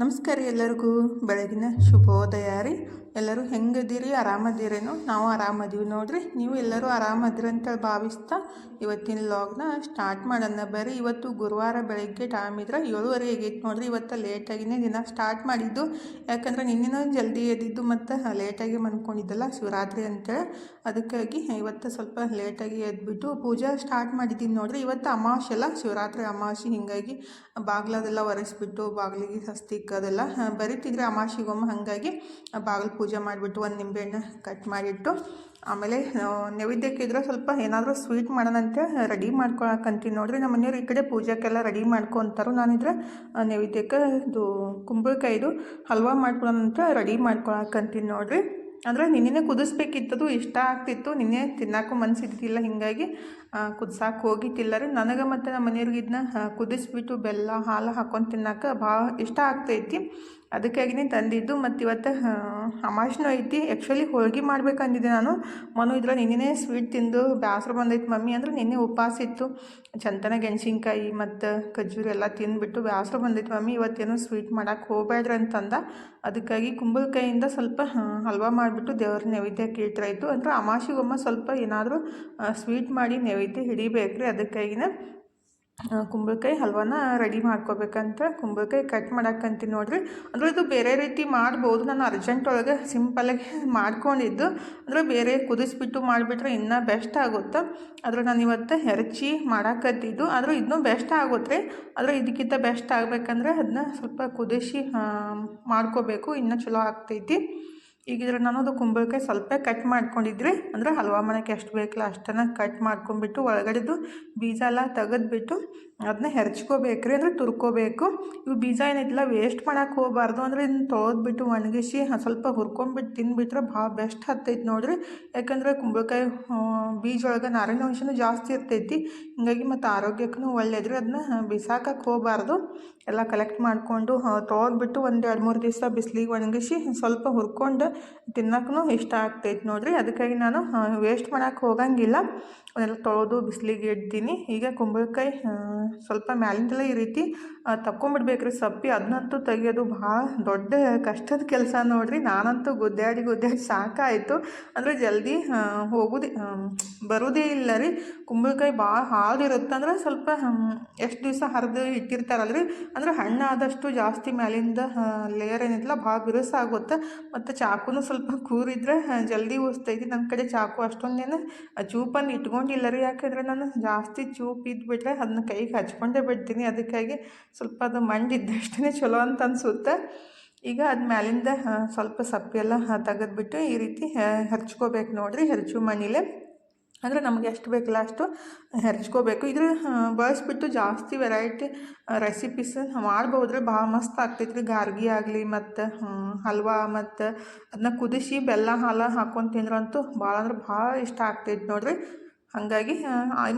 ನಮಸ್ಕಾರ ಎಲ್ಲರಿಗೂ. ಬೆಳಗಿನ ಶುಭೋದಯ ರೀ. ಎಲ್ಲರೂ ಹೆಂಗದೀರಿ ಆರಾಮದಿರೇನು ನಾವು ಆರಾಮದೀವಿ ನೋಡ್ರಿ. ನೀವು ಎಲ್ಲರೂ ಆರಾಮದಿರಿ ಅಂತೇಳಿ ಭಾವಿಸ್ತಾ ಇವತ್ತಿನ ಲಾಗ್ನ ಸ್ಟಾರ್ಟ್ ಮಾಡೋಣ. ಬರೀ ಇವತ್ತು ಗುರುವಾರ ಬೆಳಗ್ಗೆ ಟೈಮ್ ಇದ್ರೆ ಏಳುವರೆ ಆಗೈತೆ ನೋಡಿರಿ. ಇವತ್ತು ಲೇಟಾಗಿನೇ ದಿನ ಸ್ಟಾರ್ಟ್ ಮಾಡಿದ್ದು. ಯಾಕಂದ್ರೆ ನಿನ್ನೆನೂ ಜಲ್ದಿ ಎದ್ದಿದ್ದು ಮತ್ತು ಲೇಟಾಗಿ ಮನ್ಕೊಂಡಿದ್ದಲ್ಲ ಶಿವರಾತ್ರಿ ಅಂತೇಳಿ. ಅದಕ್ಕಾಗಿ ಇವತ್ತು ಸ್ವಲ್ಪ ಲೇಟಾಗಿ ಎದ್ಬಿಟ್ಟು ಪೂಜೆ ಸ್ಟಾರ್ಟ್ ಮಾಡಿದ್ದೀನಿ ನೋಡಿರಿ. ಇವತ್ತು ಅಮಾವಾಸ್ಯೆ ಅಲ್ಲ, ಶಿವರಾತ್ರಿ ಅಮಾವಾಸ್ಯೆ. ಹೀಗಾಗಿ ಬಾಗ್ಲದೆಲ್ಲ ಒರೆಸ್ಬಿಟ್ಟು, ಬಾಗಿಲಿಗೆ ಹಸ್ತಿಕ್ ಅದೆಲ್ಲ ಬರಿತಿದ್ರೆ ಅಮಾವಾಸ್ಯೆಗೊಮ್ಮೆ. ಹಾಗಾಗಿ ಬಾಗಿಲು ಪೂಜೆ ಮಾಡಿಬಿಟ್ಟು ಒಂದು ನಿಂಬೆಹಣ್ಣು ಕಟ್ ಮಾಡಿಟ್ಟು ಆಮೇಲೆ ನೈವೇದ್ಯಕ್ಕೆ ಇದ್ರೆ ಸ್ವಲ್ಪ ಏನಾದರೂ ಸ್ವೀಟ್ ಮಾಡೋಣಂತೆ, ರೆಡಿ ಮಾಡ್ಕೊಳಕಂತೀನಿ. ನೋಡ್ರಿ, ನಮ್ಮ ಮನೆಯವ್ರು ಈ ಕಡೆ ಪೂಜೆಗೆಲ್ಲ ರೆಡಿ ಮಾಡ್ಕೊತಾರು ನಾನಿದ್ರೆ ನೈವೇದ್ಯಕ್ಕೆ ಇದು ಕುಂಬಳಕಾಯಿದು ಹಲ್ವಾ ಮಾಡ್ಕೊಳಂತ ರೆಡಿ ಮಾಡ್ಕೊಳಕಂತೀನಿ ನೋಡ್ರಿ. ಅಂದರೆ ನಿನ್ನೆ ಕುದಿಸ್ಬೇಕಿತ್ತದು, ಇಷ್ಟ ಆಗ್ತಿತ್ತು, ನಿನ್ನೆ ತಿನ್ನೋಕ್ಕೂ ಮನಸ್ಸಿದ್ದಿಲ್ಲ ಹೀಗಾಗಿ ಕುದ್ಸಾಕೆ ಹೋಗಿ ರೀ ನನಗೆ ಮತ್ತು ನಮ್ಮ ಮನೆಯವ್ರಿಗೆ ಇದನ್ನ ಕುದಿಸ್ಬಿಟ್ಟು ಬೆಲ್ಲ, ಹಾಲು ಹಾಕೊಂಡು ತಿನ್ನೋಕೆ ಭಾಳ ಇಷ್ಟ ಆಗ್ತೈತಿ. ಅದಕ್ಕಾಗಿನೇ ತಂದಿದ್ದು ಮತ್ತು ಇವತ್ತು ಅಮಾಶ್ನೂ ಐತಿ. ಆ್ಯಕ್ಚುಲಿ ಹೋಳ್ಗೆ ಮಾಡ್ಬೇಕಂದಿದ್ದೆ ನಾನು. ಮನು ಇದ್ರೆ ನಿನ್ನೆ ಸ್ವೀಟ್ ತಿಂದು ಬ್ಯಾಸ್ರ ಬಂದೈತಿ ಮಮ್ಮಿ ಅಂದ್ರೆ ನಿನ್ನೆ ಉಪವಾಸ ಇತ್ತು. ಚಂತನ ಗೆಣಸಿನ್ಕಾಯಿ ಮತ್ತು ಖಜೂರಿ ಎಲ್ಲ ತಿಂದುಬಿಟ್ಟು ಬ್ಯಾಸ್ರ ಬಂದೈತಿ ಮಮ್ಮಿ. ಇವತ್ತೇನೋ ಸ್ವೀಟ್ ಮಾಡೋಕ್ಕೆ ಹೋಗ್ಬೇಡ್ರಿ ಅಂತಂದ. ಅದಕ್ಕಾಗಿ ಕುಂಬಳಕಾಯಿಂದ ಸ್ವಲ್ಪ ಹಲ್ವಾ ಮಾಡಿಬಿಟ್ಟು ದೇವ್ರ ನೈವೇದ್ಯಕ್ಕೆ ಇಟ್ಟರಾಯಿತು ಅಂದ್ರೆ ಅಮಾಸಿಗೊಮ್ಮೆ ಸ್ವಲ್ಪ ಏನಾದರೂ ಸ್ವೀಟ್ ಮಾಡಿ ನೈವೇದ್ಯ ಹಿಡಿಬೇಕು ರೀ ಅದಕ್ಕಾಗಿನ ಕುಂಬಳಕಾಯಿ ಹಲ್ವಾನ ರೆಡಿ ಮಾಡ್ಕೋಬೇಕಂತ ಕುಂಬಳಕಾಯಿ ಕಟ್ ಮಾಡಕ್ಕಂತೀನಿ ನೋಡಿರಿ. ಅಂದರೆ ಇದು ಬೇರೆ ರೀತಿ ಮಾಡ್ಬೋದು. ನಾನು ಅರ್ಜೆಂಟ್ ಒಳಗೆ ಸಿಂಪಲಾಗಿ ಮಾಡ್ಕೊಂಡಿದ್ದು. ಅಂದರೆ ಬೇರೆ ಕುದಿಸ್ಬಿಟ್ಟು ಮಾಡಿಬಿಟ್ರೆ ಇನ್ನೂ ಬೆಸ್ಟ್ ಆಗುತ್ತೆ. ಆದರೆ ನಾನು ಇವತ್ತು ಹೆರಚಿ ಮಾಡಾಕತ್ತಿದ್ದು. ಆದರೂ ಇನ್ನೂ ಬೆಸ್ಟ್ ಆಗುತ್ತೆ ಆದರೆ ಇದಕ್ಕಿಂತ ಬೆಸ್ಟ್ ಆಗಬೇಕಂದ್ರೆ ಅದನ್ನ ಸ್ವಲ್ಪ ಕುದಿಸಿ ಮಾಡ್ಕೋಬೇಕು. ಇನ್ನೂ ಚಲೋ ಆಗ್ತೈತಿ. ಈಗಿದ್ರೆ ನಾನು ಅದು ಕುಂಬಳಕಾಯಿ ಸ್ವಲ್ಪ ಕಟ್ ಮಾಡ್ಕೊಂಡಿದ್ರಿ, ಅಂದ್ರೆ ಹಲ್ವಾ ಮಾಡೋಕ್ಕೆ ಎಷ್ಟು ಬೇಕಲ್ಲ ಅಷ್ಟನ್ನು ಕಟ್ ಮಾಡ್ಕೊಂಡ್ಬಿಟ್ಟು ಒಳಗಡೆದು ಬೀಜ ಎಲ್ಲ ತೆಗೆದ್ಬಿಟ್ಟು ಅದನ್ನ ಹೆರ್ಚ್ಕೋಬೇಕು ರೀ ಅಂದರೆ ತುರ್ಕೋಬೇಕು. ಇವು ಬೀಜ ಏನೈತಿಲ್ಲ ವೇಸ್ಟ್ ಮಾಡೋಕೆ ಹೋಗಬಾರ್ದು. ಅಂದರೆ ಇದನ್ನ ತೊಳೆದ್ಬಿಟ್ಟು ಒಣಗಿಸಿ ಸ್ವಲ್ಪ ಹುರ್ಕೊಂಬಿಟ್ಟು ತಿಂದುಬಿಟ್ರೆ ಭಾಳ ಬೆಸ್ಟ್ ಹತ್ತೈತಿ ನೋಡಿರಿ. ಯಾಕಂದರೆ ಕುಂಬಳಕಾಯಿ ಬೀಜ ಒಳಗೆ ನಾರಿನ ಅಂಶನೂ ಜಾಸ್ತಿ ಇರ್ತೈತಿ. ಹೀಗಾಗಿ ಮತ್ತು ಆರೋಗ್ಯಕ್ಕೂ ಒಳ್ಳೇದ್ರಿ. ಅದನ್ನ ಬಿಸಾಕಕ್ಕೆ ಹೋಗಬಾರ್ದು. ಎಲ್ಲ ಕಲೆಕ್ಟ್ ಮಾಡಿಕೊಂಡು ತೊಳೆದ್ಬಿಟ್ಟು ಒಂದು ಎರಡು ಮೂರು ದಿವಸ ಬಿಸಿಲಿಗೆ ಒಣಗಿಸಿ, ಸ್ವಲ್ಪ ಹುರ್ಕೊಂಡು ತಿನ್ನಕ್ಕೂ ಇಷ್ಟ ಆಗ್ತೈತೆ ನೋಡಿರಿ. ಅದಕ್ಕಾಗಿ ನಾನು ವೇಸ್ಟ್ ಮಾಡೋಕೆ ಹೋಗಂಗಿಲ್ಲ. ಅದೆಲ್ಲ ತೊಳೆದು ಬಿಸಿಲಿಗೆ ಇಡ್ತೀನಿ. ಈಗ ಕುಂಬಳಕಾಯಿ ಸ್ವಲ್ಪ ಮ್ಯಾಲಿಂದಲೇ ಈ ರೀತಿ ತಕ್ಕೊಂಬಿಡ್ಬೇಕ್ರಿ ಸಪ್ಪಿ ಅದನ್ನಂತೂ ತೆಗೆಯೋದು ಭಾಳ ದೊಡ್ಡ ಕಷ್ಟದ ಕೆಲಸ ನೋಡಿರಿ. ನಾನಂತೂ ಗುದ್ದಾಡಿ ಗುದ್ದಾಡಿ ಸಾಕಾಯಿತು. ಅಂದರೆ ಜಲ್ದಿ ಹೋಗೋದೇ ಬರೋದೇ ಇಲ್ಲ ರೀ. ಕುಂಬಳಕಾಯಿ ಭಾಳ ಹಾಲಿರುತ್ತೆ ಅಂದ್ರೆ ಸ್ವಲ್ಪ ಎಷ್ಟು ದಿವಸ ಹರಿದು ಇಟ್ಟಿರ್ತಾರಲ್ಲ ರೀ ಅಂದ್ರೆ ಹಣ್ಣು ಆದಷ್ಟು ಜಾಸ್ತಿ ಮ್ಯಾಲಿಂದ ಲೇಯರ್ ಏನಿಲ್ಲ ಭಾಳ ಬಿರುಸಾಗುತ್ತೆ ಮತ್ತು ಚಾಕುನೂ ಸ್ವಲ್ಪ ಕೂರಿದ್ರೆ ಜಲ್ದಿ ಉಸ್ತೈತಿ. ನನ್ನ ಕಡೆ ಚಾಕು ಅಷ್ಟೊಂದೇನು ಚೂಪನ್ನು ಇಟ್ಕೊಂಡಿಲ್ಲ ರೀ ಯಾಕಂದರೆ ನಾನು ಜಾಸ್ತಿ ಚೂಪ್ ಇದ್ಬಿಟ್ರೆ ಅದನ್ನ ಕೈಗೆ ಹಚ್ಕೊಂಡೇ ಬಿಡ್ತೀನಿ. ಅದಕ್ಕಾಗಿ ಸ್ವಲ್ಪ ಅದು ಮಂಡಿದ್ದಷ್ಟೇ ಚಲೋ ಅಂತ ಅನಿಸುತ್ತೆ. ಈಗ ಅದು ಮ್ಯಾಲಿಂದ ಸ್ವಲ್ಪ ಸಪ್ಪೆಲ್ಲ ತೆಗೆದ್ಬಿಟ್ಟು ಈ ರೀತಿ ಹರ್ಚ್ಕೋಬೇಕು ನೋಡಿರಿ. ಹೆರ್ಚು ಮಣಿಲೆ. ಅಂದರೆ ನಮಗೆ ಎಷ್ಟು ಬೇಕಲ್ಲ ಅಷ್ಟು ಹೆರ್ಚ್ಕೋಬೇಕು. ಇದ್ರ ಬಳಸ್ಬಿಟ್ಟು ಜಾಸ್ತಿ ವೆರೈಟಿ ರೆಸಿಪೀಸ್ ಮಾಡ್ಬೋದ್ರೆ ಭಾಳ ಮಸ್ತ್ ಆಗ್ತೈತೆ ರೀ ಗಾರ್ಗಿ ಆಗಲಿ ಮತ್ತು ಹಲ್ವಾ ಮತ್ತು ಅದನ್ನ ಕುದಿಸಿ ಬೆಲ್ಲ ಹಾಲು ಹಾಕೊಂಡು ತಿಂದ್ರಂತೂ ಭಾಳ ಅಂದ್ರೆ ಭಾಳ ಇಷ್ಟ ಆಗ್ತೈತೆ ನೋಡಿರಿ. ಹಾಗಾಗಿ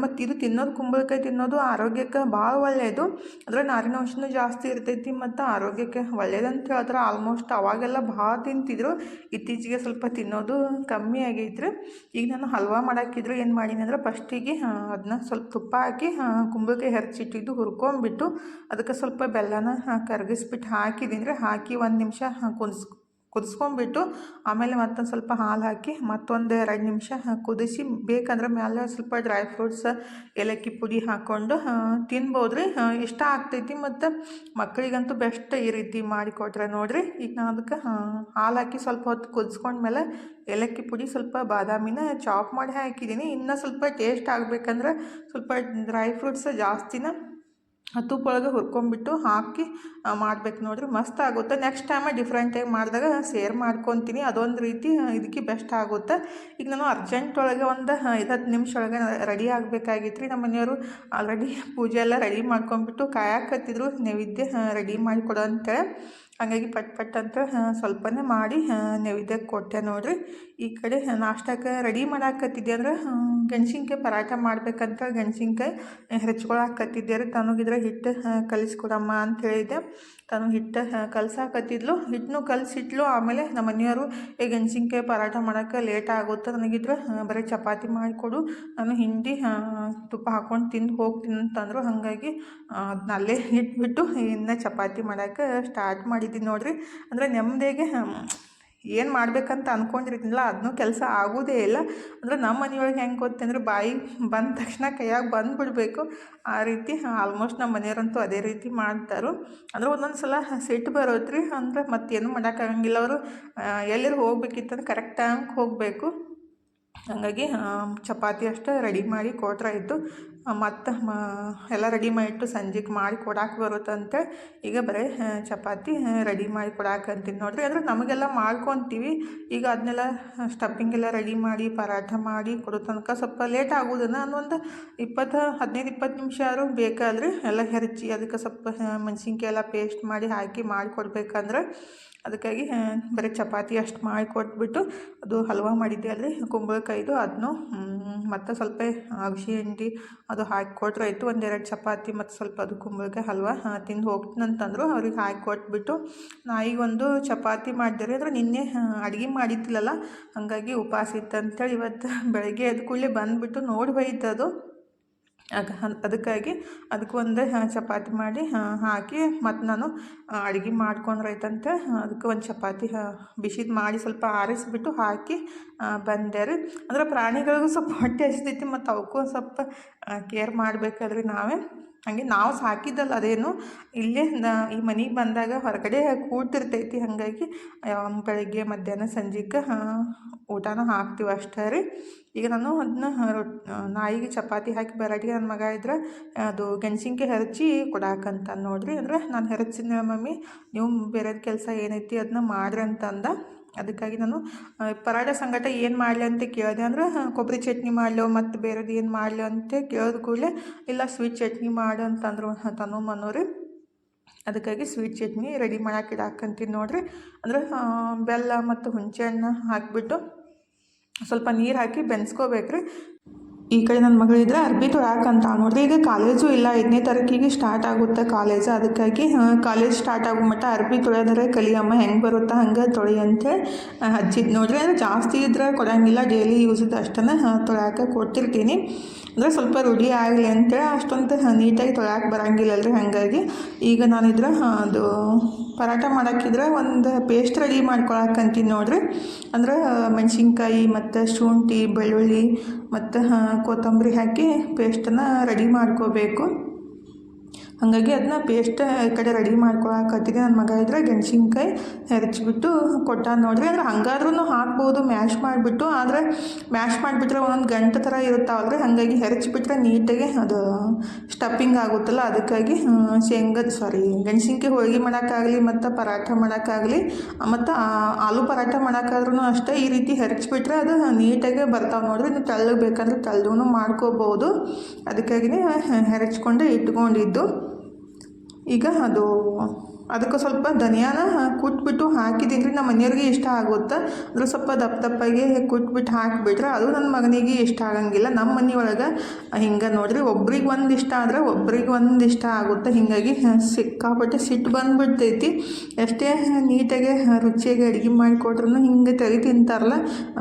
ಮತ್ತು ಇದು ತಿನ್ನೋದು ಕುಂಬಳಕಾಯಿ ತಿನ್ನೋದು ಆರೋಗ್ಯಕ್ಕೆ ಭಾಳ ಒಳ್ಳೆಯದು ಅದರ ನಾರಿನಾಂಶನೂ ಜಾಸ್ತಿ ಇರ್ತೈತಿ ಮತ್ತು ಆರೋಗ್ಯಕ್ಕೆ ಒಳ್ಳೇದಂತ ಹೇಳ್ತಾರೆ ಆಲ್ಮೋಸ್ಟ್ ಅವಾಗೆಲ್ಲ ಭಾಳ ತಿಂತಿದ್ರು. ಇತ್ತೀಚೆಗೆ ಸ್ವಲ್ಪ ತಿನ್ನೋದು ಕಮ್ಮಿ ಆಗೈತ್ರಿ. ಈಗ ನಾನು ಹಲ್ವಾ ಮಾಡಾಕಿದ್ರು ಏನು ಮಾಡೀನಿ ಅಂದ್ರೆ ಫಸ್ಟಿಗೆ ಅದನ್ನ ಸ್ವಲ್ಪ ತುಪ್ಪ ಹಾಕಿ ಕುಂಬಳಕಾಯಿ ಹೆರ್ಚಿಟ್ಟಿದ್ದು ಹುರ್ಕೊಂಬಿಟ್ಟು ಅದಕ್ಕೆ ಸ್ವಲ್ಪ ಬೆಲ್ಲನ ಕರಗಿಸ್ಬಿಟ್ಟು ಹಾಕಿದ್ದೀನಿ ಹಾಕಿ ಒಂದು ನಿಮಿಷ ಕುದಿಸ್ ಕುದಿಸ್ಕೊಂಬಿಟ್ಟು ಆಮೇಲೆ ಮತ್ತೊಂದು ಸ್ವಲ್ಪ ಹಾಲು ಹಾಕಿ ಮತ್ತೊಂದು ಎರಡು ನಿಮಿಷ ಕುದಿಸಿ, ಬೇಕಂದ್ರೆ ಮೇಲೆ ಸ್ವಲ್ಪ ಡ್ರೈ ಫ್ರೂಟ್ಸ್ ಏಲಕ್ಕಿ ಪುಡಿ ಹಾಕ್ಕೊಂಡು ತಿನ್ಬೋದು ರೀ ಇಷ್ಟ ಆಗ್ತೈತಿ ಮತ್ತು ಮಕ್ಕಳಿಗಂತೂ ಬೆಸ್ಟ್ ಈ ರೀತಿ ಮಾಡಿಕೊಟ್ರೆ ನೋಡಿರಿ. ಈಗ ನಾನು ಅದಕ್ಕೆ ಹಾಲು ಹಾಕಿ ಸ್ವಲ್ಪ ಹೊತ್ತು ಕುದಿಸ್ಕೊಂಡ್ಮೇಲೆ ಏಲಕ್ಕಿ ಪುಡಿ ಸ್ವಲ್ಪ ಬಾದಾಮಿನ ಚಾಪ್ ಮಾಡಿ ಹಾಕಿದ್ದೀನಿ. ಇನ್ನೂ ಸ್ವಲ್ಪ ಟೇಸ್ಟ್ ಆಗಬೇಕಂದ್ರೆ ಸ್ವಲ್ಪ ಡ್ರೈ ಫ್ರೂಟ್ಸ್ ಜಾಸ್ತಿನ ತುಪ್ಪ ಒಳಗೆ ಹುರ್ಕೊಂಡ್ಬಿಟ್ಟು ಹಾಕಿ ಮಾಡ್ಬೇಕು ನೋಡಿರಿ. ಮಸ್ತ್ ಆಗುತ್ತೆ. ನೆಕ್ಸ್ಟ್ ಟೈಮ್ ಡಿಫ್ರೆಂಟಾಗಿ ಮಾಡಿದಾಗ ಸೇರ್ ಮಾಡ್ಕೊತೀನಿ. ಅದೊಂದು ರೀತಿ ಇದಕ್ಕೆ ಬೆಸ್ಟ್ ಆಗುತ್ತೆ. ಈಗ ನಾನು ಅರ್ಜೆಂಟ್ ಒಳಗೆ ಒಂದು ಐದು ಹತ್ತು ನಿಮಿಷ ಒಳಗೆ ರೆಡಿ ಆಗಬೇಕಾಗಿತ್ತು ರೀ ನಮ್ಮ ಮನೆಯವರು ಆಲ್ರೆಡಿ ಪೂಜೆ ಎಲ್ಲ ರೆಡಿ ಮಾಡ್ಕೊಂಬಿಟ್ಟು ಕಾಯಕತ್ತಿದ್ರು. ನೈವೇದ್ಯ ರೆಡಿ ಮಾಡಿಕೊಡೋ ಅಂತೇಳಿ ಹಾಗಾಗಿ ಪಟ್ ಪಟ್ ಅಂತ ಸ್ವಲ್ಪನೇ ಮಾಡಿ ನೈವೇದ್ಯಕ್ಕೆ ಕೊಟ್ಟೆ ನೋಡಿರಿ. ಈ ಕಡೆ ನಾಷ್ಟಕ್ಕೆ ರೆಡಿ ಮಾಡಾಕತ್ತಿದ್ದೆ ಅಂದ್ರೆ ಗೆಣಸಿನ್ಕಾಯಿ ಪರಾಟ ಮಾಡ್ಬೇಕಂತ ಗೆಣಸಿನ್ಕಾಯಿ ಹೆಚ್ಕೊಳಕತ್ತಿದ್ದೆ ರೀ ತನಗಿದ್ರೆ ಹಿಟ್ಟು ಕಲಿಸ್ಕೊಡಮ್ಮ ಅಂತ ಹೇಳಿದೆ ತಾನು ಹಿಟ್ಟು ಕಲ್ಸಾಕತ್ತಿದ್ಲು. ಹಿಟ್ಟನ್ನು ಕಲಸಿಟ್ಲು. ಆಮೇಲೆ ನಮ್ಮ ಮನೆಯವರು ಈ ಗೆಣಸಿನ್ಕಾಯಿ ಪರಾಟ ಮಾಡೋಕ್ಕೆ ಲೇಟ್ ಆಗುತ್ತೆ ನನಗಿದ್ರೆ ಬರೀ ಚಪಾತಿ ಮಾಡಿಕೊಡು. ನಾನು ಹಿಂಡಿ ತುಪ್ಪ ಹಾಕ್ಕೊಂಡು ತಿಂದು ಹೋಗ್ತೀನಿ ಅಂತಂದರು. ಹಾಗಾಗಿ ಅದನ್ನ ಅಲ್ಲೇ ಇಟ್ಬಿಟ್ಟು, ಇನ್ನು ಚಪಾತಿ ಮಾಡೋಕ್ಕೆ ಸ್ಟಾರ್ಟ್ ಮಾಡಿದ್ದೀನಿ ನೋಡಿರಿ. ಅಂದರೆ ನೆಮ್ಮದಿಗೆ ಏನು ಮಾಡ್ಬೇಕಂತ ಅಂದ್ಕೊಂಡಿರ್ತೀನಲ್ಲ ಅದನ್ನೂ ಕೆಲಸ ಆಗೋದೇ ಇಲ್ಲ. ಅಂದರೆ ನಮ್ಮ ಮನೆಯೊಳಗೆ ಹೆಂಗೆ ಗೊತ್ತಂದ್ರೆ ಬಾಯಿ ಬಂದ ತಕ್ಷಣ ಕೈಯಾಗಿ ಬಂದುಬಿಡ್ಬೇಕು. ಆ ರೀತಿ ಆಲ್ಮೋಸ್ಟ್ ನಮ್ಮ ಮನೆಯವರಂತೂ ಅದೇ ರೀತಿ ಮಾಡ್ತಾರೆ. ಅಂದರೆ ಒಂದೊಂದು ಸಲ ಸಿಟ್ಟು ಬರೋದ್ರಿ ಅಂದರೆ ಮತ್ತೇನು ಮಾಡೋಕ್ಕಾಗಂಗಿಲ್ಲ ಅವರು. ಎಲ್ಲರೂ ಹೋಗ್ಬೇಕಿತ್ತಂದ್ರೆ ಕರೆಕ್ಟ್ ಟೈಮ್ಗೆ ಹೋಗಬೇಕು. ಹಾಗಾಗಿ ಚಪಾತಿ ಅಷ್ಟೇ ರೆಡಿ ಮಾಡಿ ಕೊಟ್ರಾಯಿತು ಮತ್ತು, ಮ, ಎಲ್ಲ ರೆಡಿ ಮಾಡಿಟ್ಟು ಸಂಜೆಗೆ ಮಾಡಿ ಕೊಡಾಕೆ ಬರುತ್ತಂತೆ. ಈಗ ಬರೀ ಚಪಾತಿ ರೆಡಿ ಮಾಡಿ ಕೊಡಾಕಂತೀನಿ ನೋಡಿರಿ ಅಂದ್ರೆ ನಮಗೆಲ್ಲ ಮಾಡ್ಕೊತೀವಿ. ಈಗ ಅದನ್ನೆಲ್ಲ ಸ್ಟಫಿಂಗ್ ಎಲ್ಲ ರೆಡಿ ಮಾಡಿ, ಪರಾಠ ಮಾಡಿ ಕೊಡೋ ತನಕ ಸ್ವಲ್ಪ ಲೇಟ್ ಆಗೋದನ್ನ ಅನ್ನೊಂದು ಇಪ್ಪತ್ತು, ಹದಿನೈದು, ಇಪ್ಪತ್ತು ನಿಮಿಷ ಆದರೂ ಬೇಕಾದ್ರೆ ಎಲ್ಲ ಹೆರಚಿ, ಅದಕ್ಕೆ ಸ್ವಲ್ಪ ಮೆಣಸಿನ್ಕಾಯಿ ಎಲ್ಲ ಪೇಸ್ಟ್ ಮಾಡಿ ಹಾಕಿ ಮಾಡಿ ಕೊಡ್ಬೇಕಂದ್ರೆ ಅದಕ್ಕಾಗಿ ಬರೀ ಚಪಾತಿ ಅಷ್ಟು ಮಾಡಿ ಕೊಟ್ಬಿಟ್ಟು ಅದು ಹಲ್ವಾ ಮಾಡಿದ್ದೆ ಅಲ್ರಿ, ಕುಂಬಳಕಾಯಿದು ಅದನ್ನು ಮತ್ತು ಸ್ವಲ್ಪ ಅಗಸಿ ಹಿಂಡಿ ಅದು ಹಾಕಿ ಆಯಿತು, ಒಂದೆರಡು ಚಪಾತಿ ಮತ್ತು ಸ್ವಲ್ಪ ಅದು ಕುಂಬಳಕಾಯಿ ಹಲ್ವಾ ತಿಂದು ಹೋಗ್ತೀನಂತಂದರು ಅವ್ರಿಗೆ ಹಾಕಿ ಕೊಟ್ಬಿಟ್ಟು ನಾಯಿಗೊಂದು ಚಪಾತಿ ಮಾಡಿದೆ ಅಂದರೆ ನಿನ್ನೆ ಅಡುಗೆ ಮಾಡಿದ್ದಿಲ್ಲಲ್ಲ, ಹಾಗಾಗಿ ಉಪವಾಸ ಇತ್ತಂತೇಳಿ ಇವತ್ತು ಬೆಳಗ್ಗೆ ಎದ್ದ ಕೂಡಲೇ ಬಂದುಬಿಟ್ಟು ನೋಡಿ ಹೋಯ್ತು ಆಗ ಅದಕ್ಕಾಗಿ ಅದಕ್ಕೆ ಒಂದು ಚಪಾತಿ ಮಾಡಿ ಹಾಕಿ, ಮತ್ತು ನಾನು ಅಡುಗೆ ಮಾಡ್ಕೊಂಡ್ರೈತಂತೆ ಅದಕ್ಕೆ ಒಂದು ಚಪಾತಿ ಬಿಸಿದು ಮಾಡಿ ಸ್ವಲ್ಪ ಆರಿಸಿಬಿಟ್ಟು ಹಾಕಿ ಬಂದೆ ರೀ. ಅಂದ್ರೆ ಪ್ರಾಣಿಗಳಿಗೂ ಸ್ವಲ್ಪ ಹೊಟ್ಟೆ ಹಸಿತೈತಿ ಮತ್ತು ಅವಕ್ಕೂ ಸ್ವಲ್ಪ ಕೇರ್ ಮಾಡಬೇಕಾದ್ರೆ ನಾವೇ. ಹಾಗೆ ನಾವು ಸಾಕಿದ್ದಲ್ಲ, ಅದೇನು ಇಲ್ಲೇ ಈ ಮನೆಗೆ ಬಂದಾಗ ಹೊರಗಡೆ ಕೂತಿರ್ತೈತಿ, ಹಾಗಾಗಿ ಬೆಳಗ್ಗೆ ಮಧ್ಯಾಹ್ನ ಸಂಜೆಗೆ ಊಟನೂ ಹಾಕ್ತೀವಿ ಅಷ್ಟೇ ರೀ. ಈಗ ನಾನು ಅದನ್ನ ನಾಯಿಗೆ ಚಪಾತಿ ಹಾಕಿ ಬರಾಟಿಗೆ ನನ್ನ ಮಗ ಇದ್ರೆ, ಅದು ಗೆಣಸಿನ್ಕಾಯಿ ಹೆರಚಿ ಕೊಡಾಕಂತ ನೋಡಿರಿ. ಅಂದರೆ ನಾನು ಹೆರಚಿನ ಮಮ್ಮಿ, ನೀವು ಬೇರೆದ ಕೆಲಸ ಏನೈತಿ ಅದನ್ನ ಮಾಡ್ರಿ ಅಂತಂದ. ಅದಕ್ಕಾಗಿ ನಾನು ಪರಾಟ ಸಂಗಟ ಏನು ಮಾಡಲಿ ಅಂತ ಕೇಳಿದೆ ಅಂದ್ರೆ ಕೊಬ್ಬರಿ ಚಟ್ನಿ ಮಾಡಲೋ, ಮತ್ತು ಬೇರೆದು ಏನು ಮಾಡಲಿ ಅಂತ ಕೇಳಿದ ಕೂಡಲೇ, ಇಲ್ಲ ಸ್ವೀಟ್ ಚಟ್ನಿ ಮಾಡು ಅಂತಂದ್ರು ತನು ಮನೋರಿ. ಅದಕ್ಕಾಗಿ ಸ್ವೀಟ್ ಚಟ್ನಿ ರೆಡಿ ಮಾಡಕ್ಕೆ ಇಡಾಕಂತೀನಿ ನೋಡಿರಿ. ಅಂದ್ರೆ ಬೆಲ್ಲ ಮತ್ತು ಹುಣಸೆ ಹಣ್ಣು ಹಾಕಿಬಿಟ್ಟು ಸ್ವಲ್ಪ ನೀರು ಹಾಕಿ ಬೆನ್ಸ್ಕೋಬೇಕು ರೀ ಈ ಕಡೆ ನನ್ನ ಮಗಳಿದ್ರೆ ಅರ್ಬಿ ತೊಳ್ಯಾಕಂತ ನೋಡಿದೆ, ಈಗ ಕಾಲೇಜು ಇಲ್ಲ, ಐದನೇ ತಾರೀಕಿಗೆ ಸ್ಟಾರ್ಟ್ ಆಗುತ್ತೆ ಕಾಲೇಜ್, ಅದಕ್ಕಾಗಿ ಕಾಲೇಜ್ ಸ್ಟಾರ್ಟ್ ಆಗೋ ಮಟ್ಟ ಅರ್ಬಿ ತೊಳೆಯೋದ್ರೆ ಕಲಿಯಮ್ಮ ಹೆಂಗೆ ಬರುತ್ತಾ ಹಂಗೆ ತೊಳಿ ಹಚ್ಚಿದ್ದು ನೋಡಿರಿ ಅಂದರೆ ಜಾಸ್ತಿ ಇದ್ರೆ ಕೊಡಂಗಿಲ್ಲ ಡೈಲಿ ಯೂಸಿದ್ದು ಅಷ್ಟನ್ನು ತೊಳೆಯೋಕೆ ಕೊಟ್ಟಿರ್ತೀನಿ ಅಂದರೆ ಸ್ವಲ್ಪ ರುಡಿ ಆಗಲಿ ಅಂತೇಳಿ ಅಷ್ಟೊಂದು ನೀಟಾಗಿ ತೊಳ್ಯಾಕೆ ಬರೋಂಗಿಲ್ಲ ಅಲ್ರಿ, ಹಾಗಾಗಿ. ಈಗ ನಾನಿದ್ರೆ ಅದು ಪರಾಟ ಮಾಡೋಕ್ಕಿದ್ರೆ ಒಂದು ಪೇಸ್ಟ್ ರೆಡಿ ಮಾಡ್ಕೊಳಕ್ಕಂತೀನಿ ನೋಡಿರಿ. ಅಂದ್ರೆ ಮೆಣಸಿನ್ಕಾಯಿ ಮತ್ತು ಶುಂಠಿ, ಬೆಳ್ಳುಳ್ಳಿ ಮತ್ತು ಕೊತ್ತಂಬರಿ ಹಾಕಿ ಪೇಸ್ಟನ್ನು ರೆಡಿ ಮಾಡ್ಕೋಬೇಕು. ಹಾಗಾಗಿ ಅದನ್ನ ಪೇಸ್ಟ್ ಈ ಕಡೆ ರೆಡಿ ಮಾಡ್ಕೊಳಕತ್ತಿದೆ ನನ್ನ ಮಗ ಇದ್ರೆ ಗೆಣಸಿನ್ಕಾಯಿ ಹೆರಚ್ಬಿಟ್ಟು ಕೊಟ್ಟ ನೋಡ್ರಿ. ಅಂದ್ರೆ ಹಂಗಾದ್ರೂ ಹಾಕ್ಬೋದು ಮ್ಯಾಶ್ ಮಾಡಿಬಿಟ್ಟು. ಆದರೆ ಮ್ಯಾಶ್ ಮಾಡಿಬಿಟ್ರೆ ಒಂದೊಂದು ಗಂಟೆ ಥರ ಇರುತ್ತಾವಲ್ರಿ. ಹಾಗಾಗಿ ಹೆರಚ್ಬಿಟ್ರೆ ನೀಟಾಗಿ ಅದು ಸ್ಟಫಿಂಗ್ ಆಗುತ್ತಲ್ಲ, ಅದಕ್ಕಾಗಿ ಶೇಂಗದ ಸಾರಿ ಗೆಣಸಿನ್ಕಾಯಿ ಹೋಳಿಗೆ ಮಾಡೋಕ್ಕಾಗಲಿ ಮತ್ತು ಪರಾಠ ಮಾಡೋಕ್ಕಾಗಲಿ ಮತ್ತು ಆಲೂ ಪರಾಠ ಮಾಡೋಕ್ಕಾದ್ರೂ ಅಷ್ಟೇ. ಈ ರೀತಿ ಹೆರಚ್ಬಿಟ್ರೆ ಅದು ನೀಟಾಗೆ ಬರ್ತಾವೆ ನೋಡ್ರಿ. ನೀವು ತಳ್ಳಗೆ ಬೇಕಂದ್ರೆ ತೆಳ್ಳಗೂ ಮಾಡ್ಕೋಬೋದು. ಅದಕ್ಕಾಗಿಯೇ ಹೆರಚ್ಕೊಂಡು ಇಟ್ಕೊಂಡಿದ್ದು. ಈಗ ಅದು ಅದಕ್ಕೆ ಸ್ವಲ್ಪ ಧನಿಯಾನ ಕುಟ್ಬಿಟ್ಟು ಹಾಕಿದ್ದೀನಿ ನಮ್ಮ ಮನೆಯವ್ರಿಗೆ ಇಷ್ಟ ಆಗುತ್ತೆ. ಅದ್ರ ಸ್ವಲ್ಪ ದಪ್ಪ ದಪ್ಪಾಗಿ ಕುಟ್ಬಿಟ್ಟು ಹಾಕಿಬಿಟ್ರೆ ಅದು ನನ್ನ ಮಗನಿಗೆ ಇಷ್ಟ ಆಗಂಗಿಲ್ಲ. ನಮ್ಮ ಮನೆಯೊಳಗೆ ಹಿಂಗೆ ನೋಡಿರಿ ಒಬ್ರಿಗೆ ಒಂದು ಇಷ್ಟ ಆದರೆ ಒಬ್ರಿಗೆ ಒಂದು ಇಷ್ಟ ಆಗುತ್ತೆ. ಹೀಗಾಗಿ ಸಿಕ್ಕಾಪಟ್ಟೆ ಸಿಟ್ಟು ಬಂದುಬಿಡ್ತೈತಿ. ಎಷ್ಟೇ ನೀಟಾಗಿ ರುಚಿಯಾಗಿ ಅಡುಗೆ ಮಾಡಿಕೊಟ್ರು ಹಿಂಗೆ ತೆಗಿ ತಿಂತಾರಲ್ಲ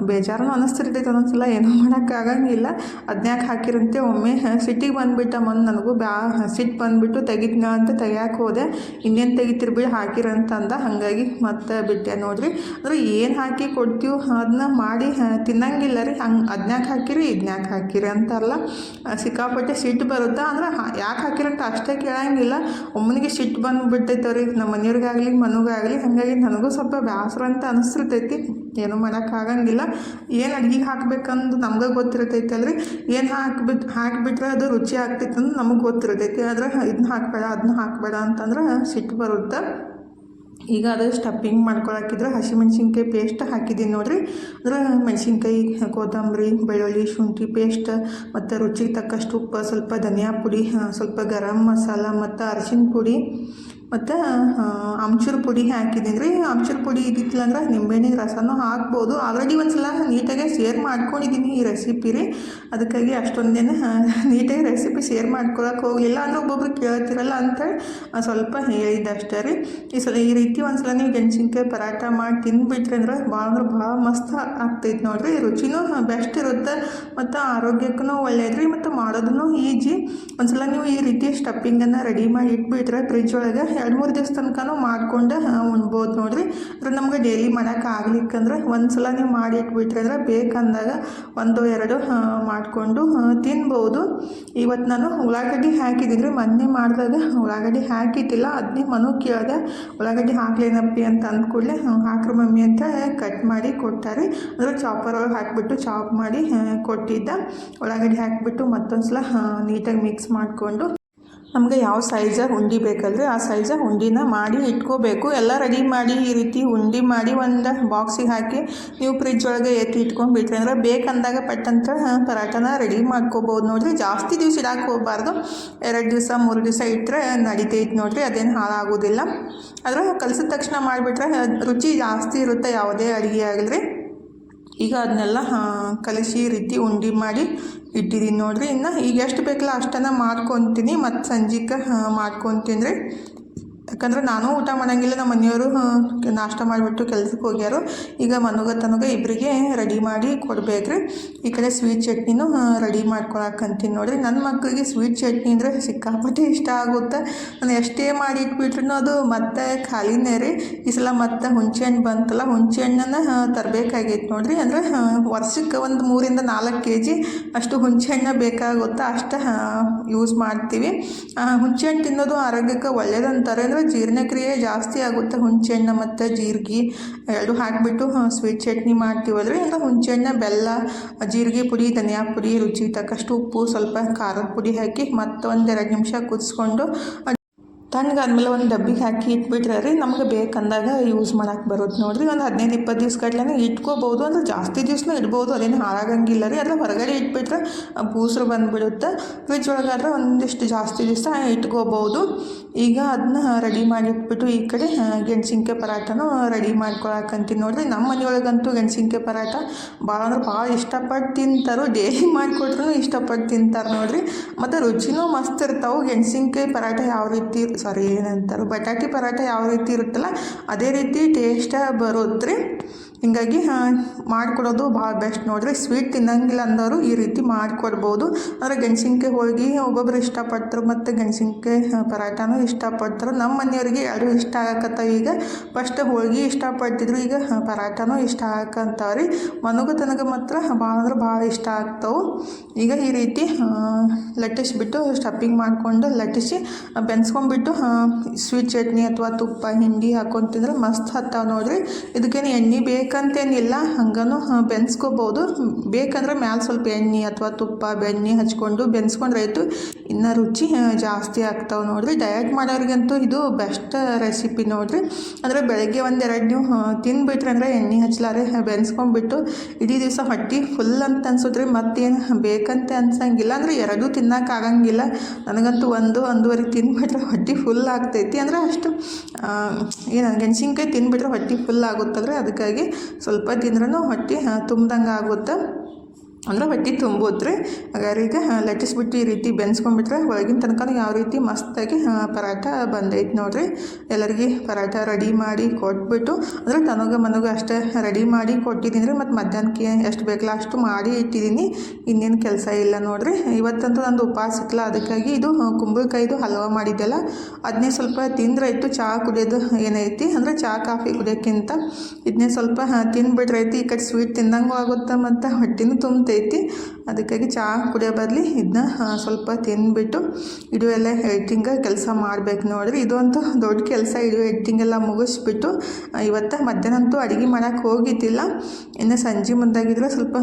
ಬೇಜಾರನು ಅನಿಸ್ತಿರ್ತೈತೆ ಒಂದೊಂದ್ಸಲ. ಏನೂ ಮಾಡೋಕ್ಕಾಗಂಗಿಲ್ಲ ಅದನ್ಯಾಕೆ ಹಾಕಿರಂತೆ? ಒಮ್ಮೆ ಸಿಟ್ಟಿಗೆ ಬಂದುಬಿಟ್ಟ ಮೊನ್ನೆ ನನಗೂ ಬ್ಯಾ ಸಿಟ್ಟು ಬಂದುಬಿಟ್ಟು ತೆಗಿತೀನ ಅಂತ ತೆಗಿಯಾಕೆ ಹೋದೆ. ಇನ್ನೇನು ತೆಗಿ ಬಿಡಿ ಹಾಕಿರಂತಂದ ಹಾಗಾಗಿ ಮತ್ತೆ ಬಿಟ್ಟೆ ನೋಡಿರಿ. ಅಂದ್ರೆ ಏನು ಹಾಕಿ ಕೊಡ್ತೀವಿ ಅದನ್ನ ಮಾಡಿ ತಿನ್ನಂಗಿಲ್ಲ ರೀ. ಹಂಗೆ ಅದ್ನ್ಯಾಕೆ ಹಾಕಿರಿ, ಇದನ್ಯಾಕೆ ಹಾಕಿರಿ ಅಲ್ಲ ಸಿಕ್ಕಾಪಟ್ಟೆ ಸಿಟ್ಟು ಬರುತ್ತೆ? ಅಂದ್ರೆ ಯಾಕೆ ಹಾಕಿರಂತ ಅಷ್ಟೇ ಕೇಳಂಗಿಲ್ಲ. ಒಮ್ಮನಿಗೆ ಸಿಟ್ಟು ಬಂದುಬಿಟ್ಟೈತವ್ರಿ. ನಮ್ಮ ಮನೆಯವ್ರಿಗಾಗಲಿ, ಮನಗಾಗಲಿ, ಹಾಗಾಗಿ ನನಗೂ ಸ್ವಲ್ಪ ಬೇಸರ ಅಂತ ಅನಿಸ್ತಿರ್ತೈತಿ. ಏನು ಮಾಡೋಕ್ಕಾಗಂಗಿಲ್ಲ. ಏನು ಅಡ್ಗೆಗೆ ಹಾಕ್ಬೇಕಂದು ನಮ್ಗೆ ಗೊತ್ತಿರ್ತೈತೆ ಅಲ್ರಿ ಏನು ಹಾಕ್ಬಿಟ್, ಹಾಕಿಬಿಟ್ರೆ ಅದು ರುಚಿ ಆಗ್ತೈತೆ ಅಂತ ನಮಗೆ ಗೊತ್ತಿರ್ತೈತಿ. ಆದ್ರೆ ಇದನ್ನ ಹಾಕಬೇಡ ಅದನ್ನ ಹಾಕಬೇಡ ಅಂತಂದ್ರೆ ಸಿಟ್ಟು ಬರುತ್ತೆ? ಈಗ ಅದು ಸ್ಟಫಿಂಗ್ ಮಾಡ್ಕೊಳಕ್ಕಿದ್ರೆ ಹಸಿಮೆಣ್ಸಿನ್ಕಾಯಿ ಪೇಸ್ಟ್ ಹಾಕಿದ್ದೀನಿ ನೋಡಿರಿ. ಅಂದ್ರೆ ಮೆಣಸಿನ್ಕಾಯಿ, ಕೊತ್ತಂಬರಿ, ಬೆಳ್ಳುಳ್ಳಿ, ಶುಂಠಿ ಪೇಸ್ಟ್ ಮತ್ತು ರುಚಿಗೆ ತಕ್ಕಷ್ಟು ಉಪ್ಪು, ಸ್ವಲ್ಪ ಧನಿಯಾ ಪುಡಿ ಸ್ವಲ್ಪ ಗರಂ ಮಸಾಲ ಮತ್ತು ಅರಿಶಿನ ಪುಡಿ. ಮತ್ತು ಆಮ್ಚೂರು ಪುಡಿ ಹಾಕಿದ್ದೀನಿ. ರೀ ಆಮ್ಚೂರು ಪುಡಿ ಇದ್ದಿತ್ತಿಲ್ಲ ಅಂದ್ರೆ ನಿಂಬೆಹಣ್ಣಿನ ರಸನೂ ಹಾಕ್ಬೋದು. ಆಲ್ರೆಡಿ ಒಂದು ಸಲ ನೀಟಾಗಿ ಶೇರ್ ಮಾಡ್ಕೊಂಡಿದ್ದೀನಿ ಈ ರೆಸಿಪಿ ರೀ. ಅದಕ್ಕಾಗಿ ಅಷ್ಟೊಂದೇನು ನೀಟಾಗಿ ರೆಸಿಪಿ ಶೇರ್ ಮಾಡ್ಕೊಳಕ್ಕೆ ಹೋಗಿಲ್ಲ ಅಂದ್ರೆ ಒಬ್ಬೊಬ್ರು ಕೇಳ್ತಿರಲ್ಲ ಅಂತೇಳಿ ಸ್ವಲ್ಪ ಹೇಳಿದ್ದಷ್ಟೇ ರೀ. ಈ ಸಲ, ಈ ರೀತಿ ಒಂದು ಸಲ ನೀವು ಗೆಣಸಿನ್ಕಾಯಿ ಪರಾಟ ಮಾಡಿ ತಿಂದುಬಿಟ್ರಿ ಅಂದ್ರೆ ಭಾಳ ಅಂದ್ರೆ ಭಾಳ ಮಸ್ತ್ ಆಗ್ತೈತೆ ನೋಡಿರಿ. ರುಚಿನೂ ಬೆಸ್ಟ್ ಇರುತ್ತೆ ಮತ್ತು ಆರೋಗ್ಯಕ್ಕೂ ಒಳ್ಳೆಯದು ರೀ, ಮತ್ತು ಮಾಡೋದನ್ನು ಈಜಿ ಒಂದ್ಸಲ ನೀವು ಈ ರೀತಿ ಸ್ಟಫಿಂಗನ್ನು ರೆಡಿ ಮಾಡಿ ಇಟ್ಬಿಟ್ರೆ ಫ್ರಿಜ್ ಒಳಗೆ ಎರಡು ಮೂರು ದಿವಸ ತನಕನೂ ಮಾಡಿಕೊಂಡು ಉಣ್ಬೋದು ನೋಡಿರಿ. ಅಂದ್ರೆ ನಮ್ಗೆ ಡೈಲಿ ಮಾಡೋಕೆ ಆಗ್ಲಿಕ್ಕಂದ್ರೆ ಒಂದು ಸಲ ನೀವು ಮಾಡಿ ಇಟ್ಬಿಟ್ರೆ ಅಂದ್ರೆ ಬೇಕಂದಾಗ ಒಂದು, ಎರಡು ಮಾಡಿಕೊಂಡು ತಿನ್ಬೋದು. ಇವತ್ತು ನಾನು ಉಳ್ಳಾಗಡ್ಡಿ ಹಾಕಿದ್ದೀನಿ ಮೊನ್ನೆ ಮಾಡಿದಾಗ ಉಳ್ಳಾಗಡ್ಡಿ ಹಾಕಿದ್ದಿಲ್ಲ ಅದನ್ನೇ ಮನು ಕೇಳಿದೆ, ಉಳ್ಳಾಗಡ್ಡಿ ಹಾಕ್ಲೇನಪ್ಪಿ ಅಂತ ಅಂದ್ಕೂಡಲೇ ಹಾಕ್ರ ಮಮ್ಮಿ ಅಂತ ಕಟ್ ಮಾಡಿ ಕೊಟ್ಟಾರೆ. ಅಂದರೆ ಚಾಪರ್ ಒಳಗೆ ಹಾಕಿಬಿಟ್ಟು ಚಾಪ್ ಮಾಡಿ ಕೊಟ್ಟಿದ್ದ. ಉಳ್ಳಾಗಡ್ಡಿ ಹಾಕಿಬಿಟ್ಟು ಮತ್ತೊಂದು ಸಲ ನೀಟಾಗಿ ಮಿಕ್ಸ್ ಮಾಡಿಕೊಂಡು ನಮಗೆ ಯಾವ ಸೈಜ ಉಂಡಿ ಬೇಕಲ್ರಿ, ಆ ಸೈಜ ಉಂಡಿನ ಮಾಡಿ ಇಟ್ಕೋಬೇಕು. ಎಲ್ಲ ರೆಡಿ ಮಾಡಿ, ಈ ರೀತಿ ಉಂಡಿ ಮಾಡಿ ಒಂದು ಬಾಕ್ಸಿಗೆ ಹಾಕಿ ನೀವು ಫ್ರಿಜ್ ಒಳಗೆ ಎತ್ತಿ ಇಟ್ಕೊಂಡ್ಬಿಟ್ರಿ ಅಂದ್ರೆ ಬೇಕಂದಾಗ ಪಟ್ಟಂತ ಪರಾಟನ ರೆಡಿ ಮಾಡ್ಕೋಬೋದು ನೋಡಿರಿ. ಜಾಸ್ತಿ ದಿವಸ ಇಡಕ್ಕೆ ಹೋಗಬಾರ್ದು. ಎರಡು ದಿವಸ, ಮೂರು ದಿವಸ ಇಟ್ಟರೆ ನಡಿತೈತೆ ನೋಡಿರಿ, ಅದೇನು ಹಾಳಾಗೋದಿಲ್ಲ. ಆದರೆ ಕಲಸಿದ ತಕ್ಷಣ ಮಾಡಿಬಿಟ್ರೆ ರುಚಿ ಜಾಸ್ತಿ ಇರುತ್ತೆ, ಯಾವುದೇ ಅಡುಗೆ ಆಗಲಿ. ಈಗ ಅದನ್ನೆಲ್ಲ ಕಲಸಿ ರೀತಿ ಉಂಡೆ ಮಾಡಿ ಇಟ್ಟಿದ್ದೀನಿ ನೋಡಿರಿ. ಇನ್ನು ಈಗ ಎಷ್ಟು ಬೇಕಲ್ಲ ಅಷ್ಟನ್ನು ಮಾಡ್ಕೊತೀನಿ. ಮತ್ತು ಸಂಜೆಗೆ ಮಾಡ್ಕೊತೀನಿ ರೀ ಯಾಕಂದ್ರೆ ನಾನು ಊಟ ಮಾಡಂಗಿಲ್ಲ, ನಮ್ಮ ಮನೆಯವರು ನಾಷ್ಟ ಮಾಡಿಬಿಟ್ಟು ಕೆಲ್ಸಕ್ಕೆ ಹೋಗ್ಯಾರು. ಈಗ ಮನುಗ ತನಗ ಇಬ್ಬರಿಗೆ ರೆಡಿ ಮಾಡಿ ಕೊಡ್ಬೇಕ್ರಿ. ಈ ಕಡೆ ಸ್ವೀಟ್ ಚಟ್ನಿನೂ ರೆಡಿ ಮಾಡ್ಕೊಳಕ್ಕಂತೀನಿ ನೋಡಿರಿ. ನನ್ನ ಮಕ್ಕಳಿಗೆ ಸ್ವೀಟ್ ಚಟ್ನಿ ಅಂದರೆ ಸಿಕ್ಕಾಪಟ್ಟೆ ಇಷ್ಟ ಆಗುತ್ತೆ. ನಾನು ಎಷ್ಟೇ ಮಾಡಿ ಇಟ್ಬಿಟ್ರೂ ಅದು ಮತ್ತೆ ಖಾಲಿನೇ ರೀ. ಈ ಸಲ ಮತ್ತೆ ಹುಣಸೆ ಹಣ್ಣು ಬಂತಲ್ಲ ಹುಣಸೆ ಹಣ್ಣನ್ನು ತರಬೇಕಾಗೈತೆ ನೋಡಿರಿ. ಅಂದರೆ ವರ್ಷಕ್ಕೆ ಒಂದು ಮೂರಿಂದ ನಾಲ್ಕು ಕೆ ಜಿ ಅಷ್ಟು ಹುಣಸೆ ಹಣ್ಣು ಬೇಕಾಗುತ್ತೆ. ಅಷ್ಟು ಯೂಸ್ ಮಾಡ್ತೀವಿ. ಹುಣಸೆ ಹಣ್ಣು ತಿನ್ನೋದು ಆರೋಗ್ಯಕ್ಕೆ ಒಳ್ಳೇದಂತಾರೆ ಅಂದರೆ ಜೀರ್ಣಕ್ರಿಯೆ ಜಾಸ್ತಿ ಆಗುತ್ತೆ. ಹುಣಸೆಹಣ್ಣು ಮತ್ತು ಜೀರಿಗೆ ಎರಡು ಹಾಕಿಬಿಟ್ಟು ಸ್ವೀಟ್ ಚಟ್ನಿ ಮಾಡ್ತೀವಲ್ರಿ ಅಂದ್ರೆ ಹುಣಸೆಹಣ್ಣು, ಬೆಲ್ಲ, ಜೀರಿಗೆ ಪುಡಿ, ಧನಿಯಾ ಪುಡಿ ರುಚಿ ತಕ್ಕಷ್ಟು ಉಪ್ಪು, ಸ್ವಲ್ಪ ಖಾರದ ಪುಡಿ ಹಾಕಿ ಮತ್ತೊಂದೆರಡು ನಿಮಿಷ ಕುದಿಸ್ಕೊಂಡು ತಣ್ಣಗಾದ್ಮೇಲೆ ಒಂದು ಡಬ್ಬಿಗೆ ಹಾಕಿ ಇಟ್ಬಿಟ್ರೆ ರೀ ನಮ್ಗೆ ಬೇಕಂದಾಗ ಯೂಸ್ ಮಾಡಕ್ಕೆ ಬರುತ್ತೆ ನೋಡಿರಿ. ಒಂದು ಹದಿನೈದು ಇಪ್ಪತ್ತು ದಿವ್ಸ ಗಟ್ಲೆ ಇಟ್ಕೋಬೋದು ಅಂದ್ರೆ ಜಾಸ್ತಿ ದಿವ್ಸನೂ ಇಡ್ಬೋದು. ಅದೇನು ಹಾಳಾಗಂಗಿಲ್ಲ ರೀ. ಅದನ್ನ ಹೊರಗಡೆ ಇಟ್ಬಿಟ್ರೆ ಬೂಸ್ರು ಬಂದುಬಿಡುತ್ತೆ. ಫ್ರಿಜ್ ಒಳಗಾದ್ರೆ ಒಂದಿಷ್ಟು ಜಾಸ್ತಿ ದಿವಸ ಇಟ್ಕೋಬೋದು ಈಗ ಅದನ್ನ ರೆಡಿ ಮಾಡಿ ಇಟ್ಬಿಟ್ಟು ಈ ಕಡೆ ಗೆಣಸಿನ್ಕಾಯಿ ಪರಾಟನೂ ರೆಡಿ ಮಾಡ್ಕೊಳಕ್ಕಂತೀನಿ ನೋಡಿರಿ. ನಮ್ಮ ಮನೆಯೊಳಗಂತೂ ಗೆಣಸಿನ್ಕಾಯಿ ಪರಾಟ ಭಾಳ ಅಂದ್ರೆ ಭಾಳ ಇಷ್ಟಪಟ್ಟು ತಿಂತಾರೆ, ಡೈಲಿ ಮಾಡಿಕೊಟ್ರು ಇಷ್ಟಪಟ್ಟು ತಿಂತಾರೆ ನೋಡಿರಿ. ಮತ್ತು ರುಚಿನೂ ಮಸ್ತ್ ಇರ್ತಾವೆ. ಗೆಣಸಿನ್ಕಾಯಿ ಪರಾಟ ಯಾವ ರೀತಿ ಸಾರಿ ಏನಂತಾರೆ. ಬಟಾಟೆ ಪರಾಟ ಯಾವ ರೀತಿ ಇರುತ್ತಲ್ಲ ಅದೇ ರೀತಿ ಟೇಸ್ಟ ಬರುತ್ತೆ ಹಿಂಗಾಗಿ ಮಾಡಿಕೊಡೋದು ಭಾಳ ಬೆಸ್ಟ್ ನೋಡಿರಿ ಸ್ವೀಟ್ ತಿನ್ನಂಗಿಲ್ಲ ಅಂದವರು ಈ ರೀತಿ ಮಾಡಿಕೊಡ್ಬೋದು. ಅಂದರೆ ಗೆಣಸಿನ್ಕಾಯಿ ಹೋಳಿಗೆ ಒಬ್ಬೊಬ್ರು ಇಷ್ಟಪಡ್ತಾರೆ, ಮತ್ತು ಗೆಣಸಿನ್ಕಾಯಿ ಪರಾಟನೂ ಇಷ್ಟಪಡ್ತಾರೆ. ನಮ್ಮ ಮನೆಯವರಿಗೆ ಎರಡು ಇಷ್ಟ ಆಗಕತ್ತ ಈಗ ಫಸ್ಟ್ ಹೋಳಿಗೆ ಇಷ್ಟಪಡ್ತಿದ್ರು, ಈಗ ಪರಾಟನೂ ಇಷ್ಟ ಆಗಕ್ಕಂತಾವ್ರಿ ಮನಗೂ ತನಗೆ ಮಾತ್ರ ಭಾಳ ಅಂದ್ರೆ ಭಾಳ ಇಷ್ಟ ಆಗ್ತವೆ. ಈಗ ಈ ರೀತಿ ಲಟ್ಟಿಸ್ಬಿಟ್ಟು ಸ್ಟಫಿಂಗ್ ಮಾಡಿಕೊಂಡು ಲಟ್ಟಿಸಿ ಬೆನ್ಸ್ಕೊಂಡ್ಬಿಟ್ಟು ಸ್ವೀಟ್ ಚಟ್ನಿ ಅಥವಾ ತುಪ್ಪ, ಹಿಂಡಿ ಹಾಕೊಂಡು ತಿಂದ್ರೆ ಮಸ್ತ್ ಹತ್ತಾವೆ ನೋಡಿರಿ. ಇದಕ್ಕೇನು ಎಣ್ಣೆ ಬೇಕಂತೇನಿಲ್ಲ, ಹಂಗನು ಬೆನ್ಸ್ಕೋಬೋದು. ಬೇಕಂದ್ರೆ ಮ್ಯಾಲೆ ಸ್ವಲ್ಪ ಎಣ್ಣೆ ಅಥವಾ ತುಪ್ಪ, ಬೆಣ್ಣೆ ಹಚ್ಕೊಂಡು ಬೆನ್ಸ್ಕೊಂಡ್ರೆ ಆಯಿತು ಇನ್ನೂ ರುಚಿ ಜಾಸ್ತಿ ಆಗ್ತಾವೆ ನೋಡಿರಿ. ಡಯಟ್ ಮಾಡೋರಿಗಂತೂ ಇದು ಬೆಸ್ಟ್ ರೆಸಿಪಿ ನೋಡಿರಿ. ಅಂದರೆ ಬೆಳಗ್ಗೆ ಒಂದೆರಡು ನೀವು ತಿಂದ್ಬಿಟ್ರೆ ಅಂದರೆ ಎಣ್ಣೆ ಹಚ್ಚಲಾರೆ ಬೆನ್ಸ್ಕೊಂಡ್ಬಿಟ್ಟು ಇಡೀ ದಿವಸ ಹೊಟ್ಟೆ ಫುಲ್ ಅಂತ ಅನ್ಸುತ್ತೆ ರೀ. ಮತ್ತೇನು ಬೇಕಂತ ಅನ್ಸಂಗಿಲ್ಲ. ಅಂದರೆ ಎರಡೂ ತಿನ್ನೋಕ್ಕಾಗಂಗಿಲ್ಲ ನನಗಂತೂ ಒಂದು, ಒಂದೂವರೆ ತಿನ್ಬಿಟ್ರೆ ಹೊಟ್ಟೆ ಫುಲ್ ಆಗ್ತೈತಿ. ಅಂದರೆ ಅಷ್ಟು ಏನು ಗೆಣಸಿನ್ಕಾಯಿ ತಿನ್ಬಿಟ್ರೆ ಹೊಟ್ಟೆ ಫುಲ್ ಆಗುತ್ತಲ್ರಿ. ಅದಕ್ಕಾಗಿ ಸ್ವಲ್ಪ ತಿಂದ್ರೂ ಹೊಟ್ಟೆ ತುಂಬ್ದಂಗೆ ಆಗುತ್ತೆ ಅಂದ್ರೆ ಹೊಟ್ಟೆ ತುಂಬುತ್ತೆ ರೀ ಈಗ ಲಟ್ಟಿಸ್ಬಿಟ್ಟು ಈ ರೀತಿ ಬೆನ್ಸ್ಕೊಂಡ್ಬಿಟ್ರೆ ಒಳಗಿನ ತನಕ ಯಾವ ರೀತಿ ಮಸ್ತಾಗಿ ಪರಾಟ ಬಂದೈತೆ ನೋಡಿರಿ. ಎಲ್ಲರಿಗೆ ಪರಾಟ ರೆಡಿ ಮಾಡಿ ಕೊಟ್ಬಿಟ್ಟು, ಅಂದರೆ ತನಗ ಮನಗ ಅಷ್ಟೇ ರೆಡಿ ಮಾಡಿ ಕೊಟ್ಟಿದ್ದೀನಿ ರೀ. ಮತ್ತು ಮಧ್ಯಾಹ್ನಕ್ಕೆ ಎಷ್ಟು ಬೇಕಲ್ಲ ಅಷ್ಟು ಮಾಡಿ ಇಟ್ಟಿದ್ದೀನಿ. ಇನ್ನೇನು ಕೆಲಸ ಇಲ್ಲ ನೋಡಿರಿ. ಇವತ್ತಂತೂ ನಂದು ಉಪವಾಸ ಇತ್ತಲ್ಲ, ಅದಕ್ಕಾಗಿ ಇದು ಕುಂಬಳಕಾಯಿದು ಹಲ್ವ ಮಾಡಿದ್ದೆಲ್ಲ. ಅದನ್ನೇ ಸ್ವಲ್ಪ ತಿಂದ್ರೆ ಇತ್ತು ಚಹಾ ಕುಡಿಯೋದು ಏನೈತಿ, ಅಂದರೆ ಚಹಾ ಕಾಫಿ ಕುಡಿಯೋಕ್ಕಿಂತ. ಇದನ್ನೇ ಸ್ವಲ್ಪ ತಿಂದ್ಬಿಟ್ರೈತಿ ಈ ಕಡೆ ಸ್ವೀಟ್ ತಿಂದಂಗೂ ಆಗುತ್ತೆ ಮತ್ತು? ಹೊಟ್ಟೆನೂ ತುಂಬತೈತಿ ಅದಕ್ಕಾಗಿ ಚಹಾ ಕುಡಿಯೋ ಬದಲಿ ಇದನ್ನ ಸ್ವಲ್ಪ ತಿಂದ್ಬಿಟ್ಟು ಇಡು ಎಲ್ಲ ಎಡಿಟಿಂಗ ಕೆಲಸ ಮಾಡಬೇಕು ನೋಡಿರಿ. ಇದೊಂದು ದೊಡ್ಡ ಕೆಲಸ ಇಡು ಎಡಿಟಿಂಗ್ ಎಲ್ಲ ಮುಗಿಸ್ಬಿಟ್ಟು ಇವತ್ತು ಮಧ್ಯಾಹ್ನ ಅಂತೂ ಅಡುಗೆ ಮಾಡೋಕ್ಕೆ ಹೋಗಿದ್ದಿಲ್ಲ. ಇನ್ನು ಸಂಜೆ ಮುಂದಾಗಿದ್ರೆ ಸ್ವಲ್ಪ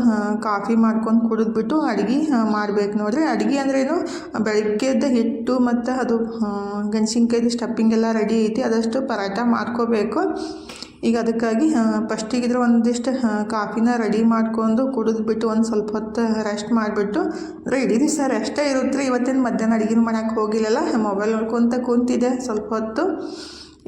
ಕಾಫಿ ಮಾಡ್ಕೊಂಡು ಕುಡಿದ್ಬಿಟ್ಟು ಅಡುಗೆ ಮಾಡಬೇಕು ನೋಡಿರಿ. ಅಡುಗೆ ಅಂದ್ರೇನು ಬೆಳಗ್ಗೆದ್ದು ಹಿಟ್ಟು ಮತ್ತು ಅದು ಗೆಣಸಿನ್ಕಾಯ್ದು ಸ್ಟಫಿಂಗ್ ಎಲ್ಲ ರೆಡಿ ಐತಿ. ಅದಷ್ಟು ಪರಾಟ ಮಾಡ್ಕೋಬೇಕು. ಈಗ ಅದಕ್ಕಾಗಿ ಫಸ್ಟಿಗಿದ್ರೆ ಒಂದಿಷ್ಟು ಕಾಫಿನ ರೆಡಿ ಮಾಡ್ಕೊಂಡು ಕುಡಿದ್ಬಿಟ್ಟು ಒಂದು ಸ್ವಲ್ಪ ಹೊತ್ತು ರೆಸ್ಟ್ ಮಾಡಿಬಿಟ್ಟು ಅಂದರೆ ಇಡೀ ದಿವಸ ರೆಸ್ಟೇ ಇರುತ್ತೆ ಇವತ್ತಿನ ಮಧ್ಯಾಹ್ನ ಅಡುಗೆ ಮಾಡೋಕ್ಕೆ ಹೋಗಿಲ್ಲಲ್ಲ ಮೊಬೈಲ್ ನೋಡ್ಕೊತ ಕೂತಿದ್ದೆ ಸ್ವಲ್ಪ ಹೊತ್ತು.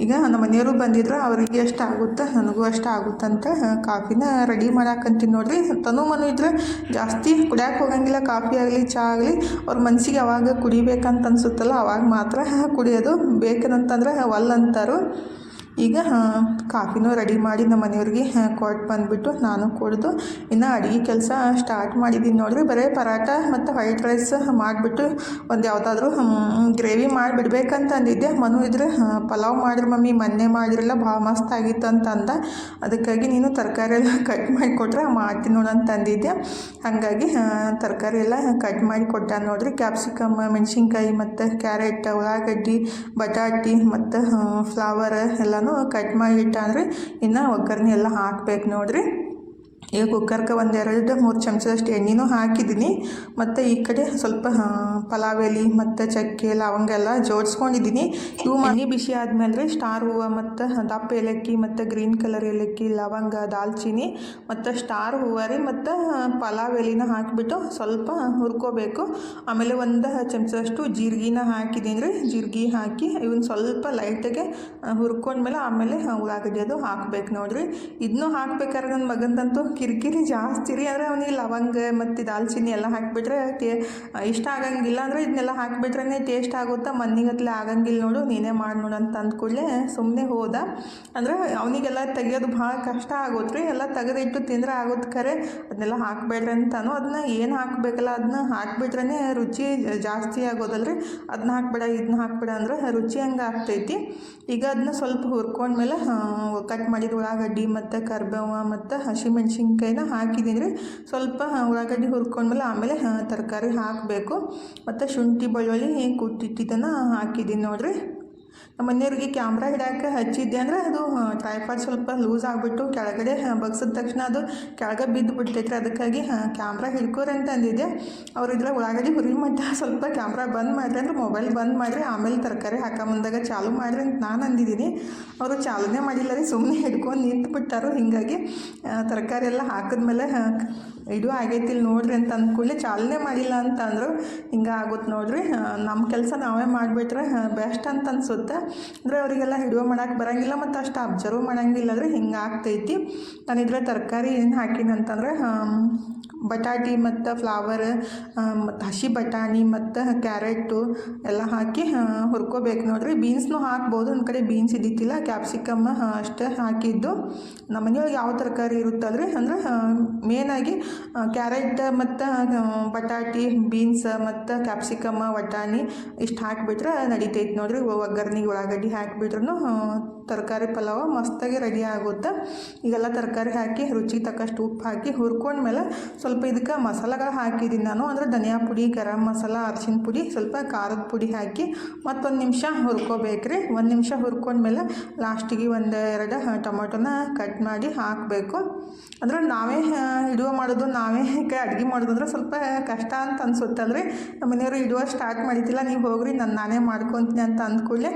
ಈಗ ನಮ್ಮ ಮನೆಯವರು ಬಂದಿದ್ರು, ಅವರಿಗೆ ಎಷ್ಟು ಆಗುತ್ತೆ? ನನಗೂ ಅಷ್ಟು ಆಗುತ್ತಂತ ಕಾಫಿನ ರೆಡಿ ಮಾಡಾಕಂತೀನಿ ನೋಡಿರಿ. ತನು ಮನು ಇದ್ರೆ ಜಾಸ್ತಿ ಕುಡಿಯೋಕೆ ಹೋಗಂಗಿಲ್ಲ. ಕಾಫಿ ಆಗಲಿ ಚಹಾ ಆಗಲಿ, ಅವ್ರ ಮನಸ್ಸಿಗೆ ಅವಾಗ ಕುಡಿಬೇಕಂತ ಅನ್ಸುತ್ತಲ್ಲ, ಅವಾಗ ಮಾತ್ರ ಕುಡಿಯೋದು. ಬೇಕಂತಂದ್ರೆ ಅಂತಾರು ಈಗ ಕಾಫಿನೂ ರೆಡಿ ಮಾಡಿ ನಮ್ಮ ಮನೆಯವ್ರಿಗೆ ಕೊಟ್ಟು ಬಂದುಬಿಟ್ಟು ನಾನು ಕುಡಿದು, ಇನ್ನು ಅಡುಗೆ ಕೆಲಸ ಸ್ಟಾರ್ಟ್ ಮಾಡಿದ್ದೀನಿ ನೋಡಿರಿ. ಬರೀ ಪರಾಟ ಮತ್ತು ವೈಟ್ ರೈಸ್ ಮಾಡಿಬಿಟ್ಟು ಒಂದು ಯಾವುದಾದ್ರೂ ಗ್ರೇವಿ ಮಾಡಿಬಿಡ್ಬೇಕಂತ ಅಂದಿದ್ದೆ. ಮನು ಇದ್ರೆ ಪಲಾವ್ ಮಾಡಿರಿ ಮಮ್ಮಿ, ಮೊನ್ನೆ ಮಾಡಿರಲ್ಲ, ಭಾಳ ಮಸ್ತ್ ಆಗಿತ್ತು ಅಂತ ಅಂದ ಅದಕ್ಕಾಗಿ ನೀನು ತರಕಾರಿ ಎಲ್ಲ ಕಟ್ ಮಾಡಿ ಕೊಟ್ರೆ ಮಾಡ್ತೀನಿ ನೋಡು ಅಂತ ಅಂದಿದ್ದೆ. ಹಾಗಾಗಿ ತರಕಾರಿ ಎಲ್ಲ ಕಟ್ ಮಾಡಿ ಕೊಟ್ಟ ನೋಡಿರಿ. ಕ್ಯಾಪ್ಸಿಕಮ್ ಮೆಣಸಿನ್ಕಾಯಿ ಮತ್ತು ಕ್ಯಾರೆಟ್ ಉಳ್ಳಾಗಡ್ಡಿ, ಬಟಾಟಿ ಮತ್ತು ಫ್ಲವರ್ ಎಲ್ಲನೂ ಕಟ್ ಮಾಡಿಟ್ಟ ಅಂದರೆ ಇನ್ನು ಒಗ್ಗರಣೆ ಎಲ್ಲ ಹಾಕ್ಬೇಕು ನೋಡಿರಿ. ಈಗ ಕುಕ್ಕರ್ಗೆ ಒಂದೆರಡು ಮೂರು ಚಮಚದಷ್ಟು ಎಣ್ಣೆನೂ ಹಾಕಿದ್ದೀನಿ. ಮತ್ತು ಈ ಕಡೆ ಸ್ವಲ್ಪ ಪಲಾವ್ ಎಲೆ ಮತ್ತು ಚಕ್ಕೆ, ಲವಂಗ ಎಲ್ಲ ಜೋಡಿಸ್ಕೊಂಡಿದ್ದೀನಿ. ಇವು ಮನೆ ಬಿಸಿ ಆದಮೇಲೆ ಸ್ಟಾರ್ ಹೂವು ಮತ್ತು ದಪ್ಪ ಏಲಕ್ಕಿ ಮತ್ತು ಗ್ರೀನ್ ಕಲರ್ ಏಲಕ್ಕಿ, ಲವಂಗ ದಾಲ್ಚಿನ್ನಿ ಮತ್ತು ಸ್ಟಾರ್ ಹೂವು ರೀ ಮತ್ತು ಪಲಾವ್ ಎಲೆನ ಹಾಕಿಬಿಟ್ಟು ಸ್ವಲ್ಪ ಹುರ್ಕೋಬೇಕು. ಆಮೇಲೆ ಒಂದು ಚಮಚದಷ್ಟು ಜೀರಿಗೆನ ಹಾಕಿದ್ದೀನಿ ರೀ. ಜೀರಿಗೆ ಹಾಕಿ ಇವನ್ನ ಸ್ವಲ್ಪ ಲೈಟಾಗೆ ಹುರ್ಕೊಂಡ್ಮೇಲೆ ಆಮೇಲೆ ಉಳ್ಳಾಗಡ್ಡಿ ಅದು ಹಾಕ್ಬೇಕು ನೋಡಿರಿ. ಇದನ್ನೂ ಹಾಕ್ಬೇಕಾದ್ರೆ ನನ್ನ ಮಗಂದಂತೂ ಕಿರಿಕಿರಿ ಜಾಸ್ತಿ ರೀ. ಅಂದರೆ ಅವನಿಗೆ ಲವಂಗ ಮತ್ತು ದಾಲ್ಚಿನ್ನಿ ಎಲ್ಲ ಹಾಕಿಬಿಟ್ರೆ ಟೇ ಇಷ್ಟ ಆಗಂಗಿಲ್ಲ. ಅಂದರೆ ಇದನ್ನೆಲ್ಲ ಹಾಕಿಬಿಟ್ರೆ ಟೇಸ್ಟ್ ಆಗುತ್ತಾ? ಮನ್ನಿಗತ್ಲೆ ಆಗಂಗಿಲ್ಲ ನೋಡು. ನೀನೇ ಮಾಡಿ ನೋಡು ಅಂತ ಅಂದ್ಕೂಡಲೇ ಸುಮ್ಮನೆ ಹೋದ. ಅಂದರೆ ಅವನಿಗೆಲ್ಲ ತೆಗಿಯೋದು ಭಾಳ ಕಷ್ಟ ಆಗುತ್ತೆ ರೀ. ಎಲ್ಲ ತೆಗೆದಿಟ್ಟು ತಿಂದರೆ ಆಗುತ್ತೆ ಖರೆ. ಅದನ್ನೆಲ್ಲ ಹಾಕಬೇಡ್ರಿ ಅಂತಾನು. ಅದನ್ನ ಏನು ಹಾಕಬೇಕಲ್ಲ? ಅದನ್ನ ಹಾಕಿಬಿಟ್ರೆ ರುಚಿ ಜಾಸ್ತಿ ಆಗೋದಲ್ಲ ರೀ ಅದನ್ನ ಹಾಕ್ಬೇಡ ಇದನ್ನ ಹಾಕ್ಬೇಡ ಅಂದ್ರೆ ರುಚಿ ಹಂಗೆ ಆಗ್ತೈತಿ. ಈಗ ಅದನ್ನ ಸ್ವಲ್ಪ ಹುರ್ಕೊಂಡ್ಮೇಲೆ ಕಟ್ ಮಾಡಿದ ಉಳ್ಳಾಗಡ್ಡಿ ಮತ್ತು ಕರ್ಬೇವ ಮತ್ತು ಹಸಿಮೆಣ್ಸಿನ್ಕಾಯಿನ ಹಾಕಿದ್ದೀನಿ ಸ್ವಲ್ಪ ಉಳ್ಳಾಗಡ್ಡಿ ಹುರ್ಕೊಂಡ್ಮೇಲೆ ಆಮೇಲೆ ತರಕಾರಿ ಹಾಕಬೇಕು. ಮತ್ತು ಶುಂಠಿ ಬೆಳ್ಳುಳ್ಳಿ ಕುಟ್ಟಿಟ್ಟಿದ್ದನ್ನು ಹಾಕಿದ್ದೀನಿ ನೋಡಿರಿ. ನಮ್ಮ ಮನೆಯವ್ರಿಗೆ ಕ್ಯಾಮ್ರಾ ಹಿಡ್ಯಾಕೆ ಹಚ್ಚಿದ್ದೆ ಅಂದರೆ ಅದು ಟ್ರೈಪಾಡ್ ಸ್ವಲ್ಪ ಲೂಸ್ ಆಗಿಬಿಟ್ಟು ಕೆಳಗಡೆ ಬಗ್ಸಿದ ತಕ್ಷಣ ಅದು ಕೆಳಗೆ ಬಿದ್ದು ಬಿಡ್ತೈತ್ರಿ. ಅದಕ್ಕಾಗಿ ಕ್ಯಾಮ್ರಾ ಅಂತ ಅಂದಿದ್ದೆ. ಅವ್ರು ಇದ್ರೆ ಒಳಗಡೆ ಹುರಿ ಮಟ್ಟ ಸ್ವಲ್ಪ ಕ್ಯಾಮ್ರಾ ಬಂದ್ ಮಾಡಿರಿ ಅಂದ್ರೆ ಮೊಬೈಲ್ ಬಂದ್ ಮಾಡಿರಿ. ಆಮೇಲೆ ತರಕಾರಿ ಹಾಕೊಂಬಂದಾಗ ಚಾಲು ಮಾಡಿರಿ ಅಂತ ನಾನು ಅಂದಿದ್ದೀನಿ. ಅವರು ಚಾಲನೆ ಮಾಡಿಲ್ಲ ರೀ ಸುಮ್ಮನೆ ಹಿಡ್ಕೊಂಡು ನಿಂತು ಬಿಟ್ಟಾರು. ಹೀಗಾಗಿ ತರಕಾರಿ ಎಲ್ಲ ಹಾಕಿದ್ಮೇಲೆ ಇದು ಆಗೈತಿ ಇಲ್ಲಿ ನೋಡ್ರಿ ಅಂತ ಅಂದ್ಕೊಳ್ಳಿ ಚಾಲನೆ ಮಾಡಿಲ್ಲ ಅಂತ ಹಿಂಗಾಗುತ್ತೆ ಹಿಂಗೆ ನೋಡ್ರಿ. ನಮ್ಮ ಕೆಲಸ ನಾವೇ ಮಾಡಿಬಿಟ್ರೆ ಬೆಸ್ಟ್ ಅಂತ ಅನ್ಸುತ್ತೆ. ಅಂದರೆ ಅವರಿಗೆಲ್ಲ ಹಿಡಿಯೋ ಮಾಡೋಕೆ ಬರೋಂಗಿಲ್ಲ ಮತ್ತು ಅಷ್ಟು ಅಬ್ಸರ್ವ್ ಮಾಡೋಂಗಿಲ್ಲ ಅಂದರೆ ಹಿಂಗೆ ಆಗ್ತೈತಿ. ನಾನು ಇದ್ರೆ ತರಕಾರಿ ಏನು ಹಾಕಿನಿ ಅಂತಂದ್ರೆ ಬಟಾಟಿ ಮತ್ತು ಫ್ಲವರ್ ಮತ್ತು ಹಸಿ ಬಟಾಣಿ ಮತ್ತು ಕ್ಯಾರೆಟು ಎಲ್ಲ ಹಾಕಿ ಹುರ್ಕೋಬೇಕು ನೋಡಿರಿ. ಬೀನ್ಸ್ನೂ ಹಾಕ್ಬೋದು, ಒಂದು ಕಡೆ ಬೀನ್ಸ್ ಇದ್ದಿತ್ತಿಲ್ಲ ಕ್ಯಾಪ್ಸಿಕಮ್ ಅಷ್ಟೇ ಹಾಕಿದ್ದು. ನಮ್ಮ ಮನೆಯೊಳಗೆ ಯಾವ ತರಕಾರಿ ಇರುತ್ತಲ್ರಿ? ಅಂದ್ರೆ ಮೇನಾಗಿ ಕ್ಯಾರೆಟ್ ಮತ್ತು ಬಟಾಟಿ, ಬೀನ್ಸ್ ಮತ್ತು ಕ್ಯಾಪ್ಸಿಕಮ್ ಬಟಾಣಿ ಇಷ್ಟು ಹಾಕಿಬಿಟ್ರೆ ನಡಿತೈತೆ ನೋಡಿರಿ. ಒಗ್ಗರ್ನಿಗೆ ಉಳ್ಳಾಗಡ್ಡಿ ಹಾಕಿಬಿಟ್ರು ತರಕಾರಿ ಪಲಾವ್ ಮಸ್ತಾಗಿ ರೆಡಿ ಆಗುತ್ತೆ. ಈಗೆಲ್ಲ ತರಕಾರಿ ಹಾಕಿ, ರುಚಿಗೆ ತಕ್ಕಷ್ಟು ಉಪ್ಪು ಹಾಕಿ ಹುರ್ಕೊಂಡ್ಮೇಲೆ ಸ್ವಲ್ಪ ಇದಕ್ಕೆ ಮಸಾಲೆಗಳು ಹಾಕಿದ್ದೀನಿ ನಾನು. ಅಂದರೆ ಧನಿಯಾ ಪುಡಿ, ಗರಂ ಮಸಾಲ, ಅರ್ಶಿನ ಪುಡಿ, ಸ್ವಲ್ಪ ಖಾರದ ಪುಡಿ ಹಾಕಿ ಮತ್ತೊಂದು ನಿಮಿಷ ಹುರ್ಕೋಬೇಕ್ರಿ. ಒಂದು ನಿಮಿಷ ಹುರ್ಕೊಂಡ್ಮೇಲೆ ಲಾಸ್ಟಿಗೆ ಒಂದು ಎರಡು ಟೊಮೊಟೊನ ಕಟ್ ಮಾಡಿ ಹಾಕಬೇಕು. ಅಂದ್ರೆ ನಾವೇ ಇಡುವ ಮಾಡೋದು ನಾವೇ ಅಡುಗೆ ಮಾಡೋದು ಅಂದ್ರೆ ಸ್ವಲ್ಪ ಕಷ್ಟ ಅಂತ ಅನ್ಸುತ್ತಲ್ರಿ. ನಮ್ಮ ಮನೆಯವರು ಇಡುವ ಸ್ಟಾರ್ಟ್ ಮಾಡಿದ್ದಿಲ್ಲ, ನೀವು ಹೋಗ್ರಿ, ನಾನು ನಾನೇ ಮಾಡ್ಕೊತೀನಿ ಅಂತ ಅಂದ್ಕೂಡಲೇ.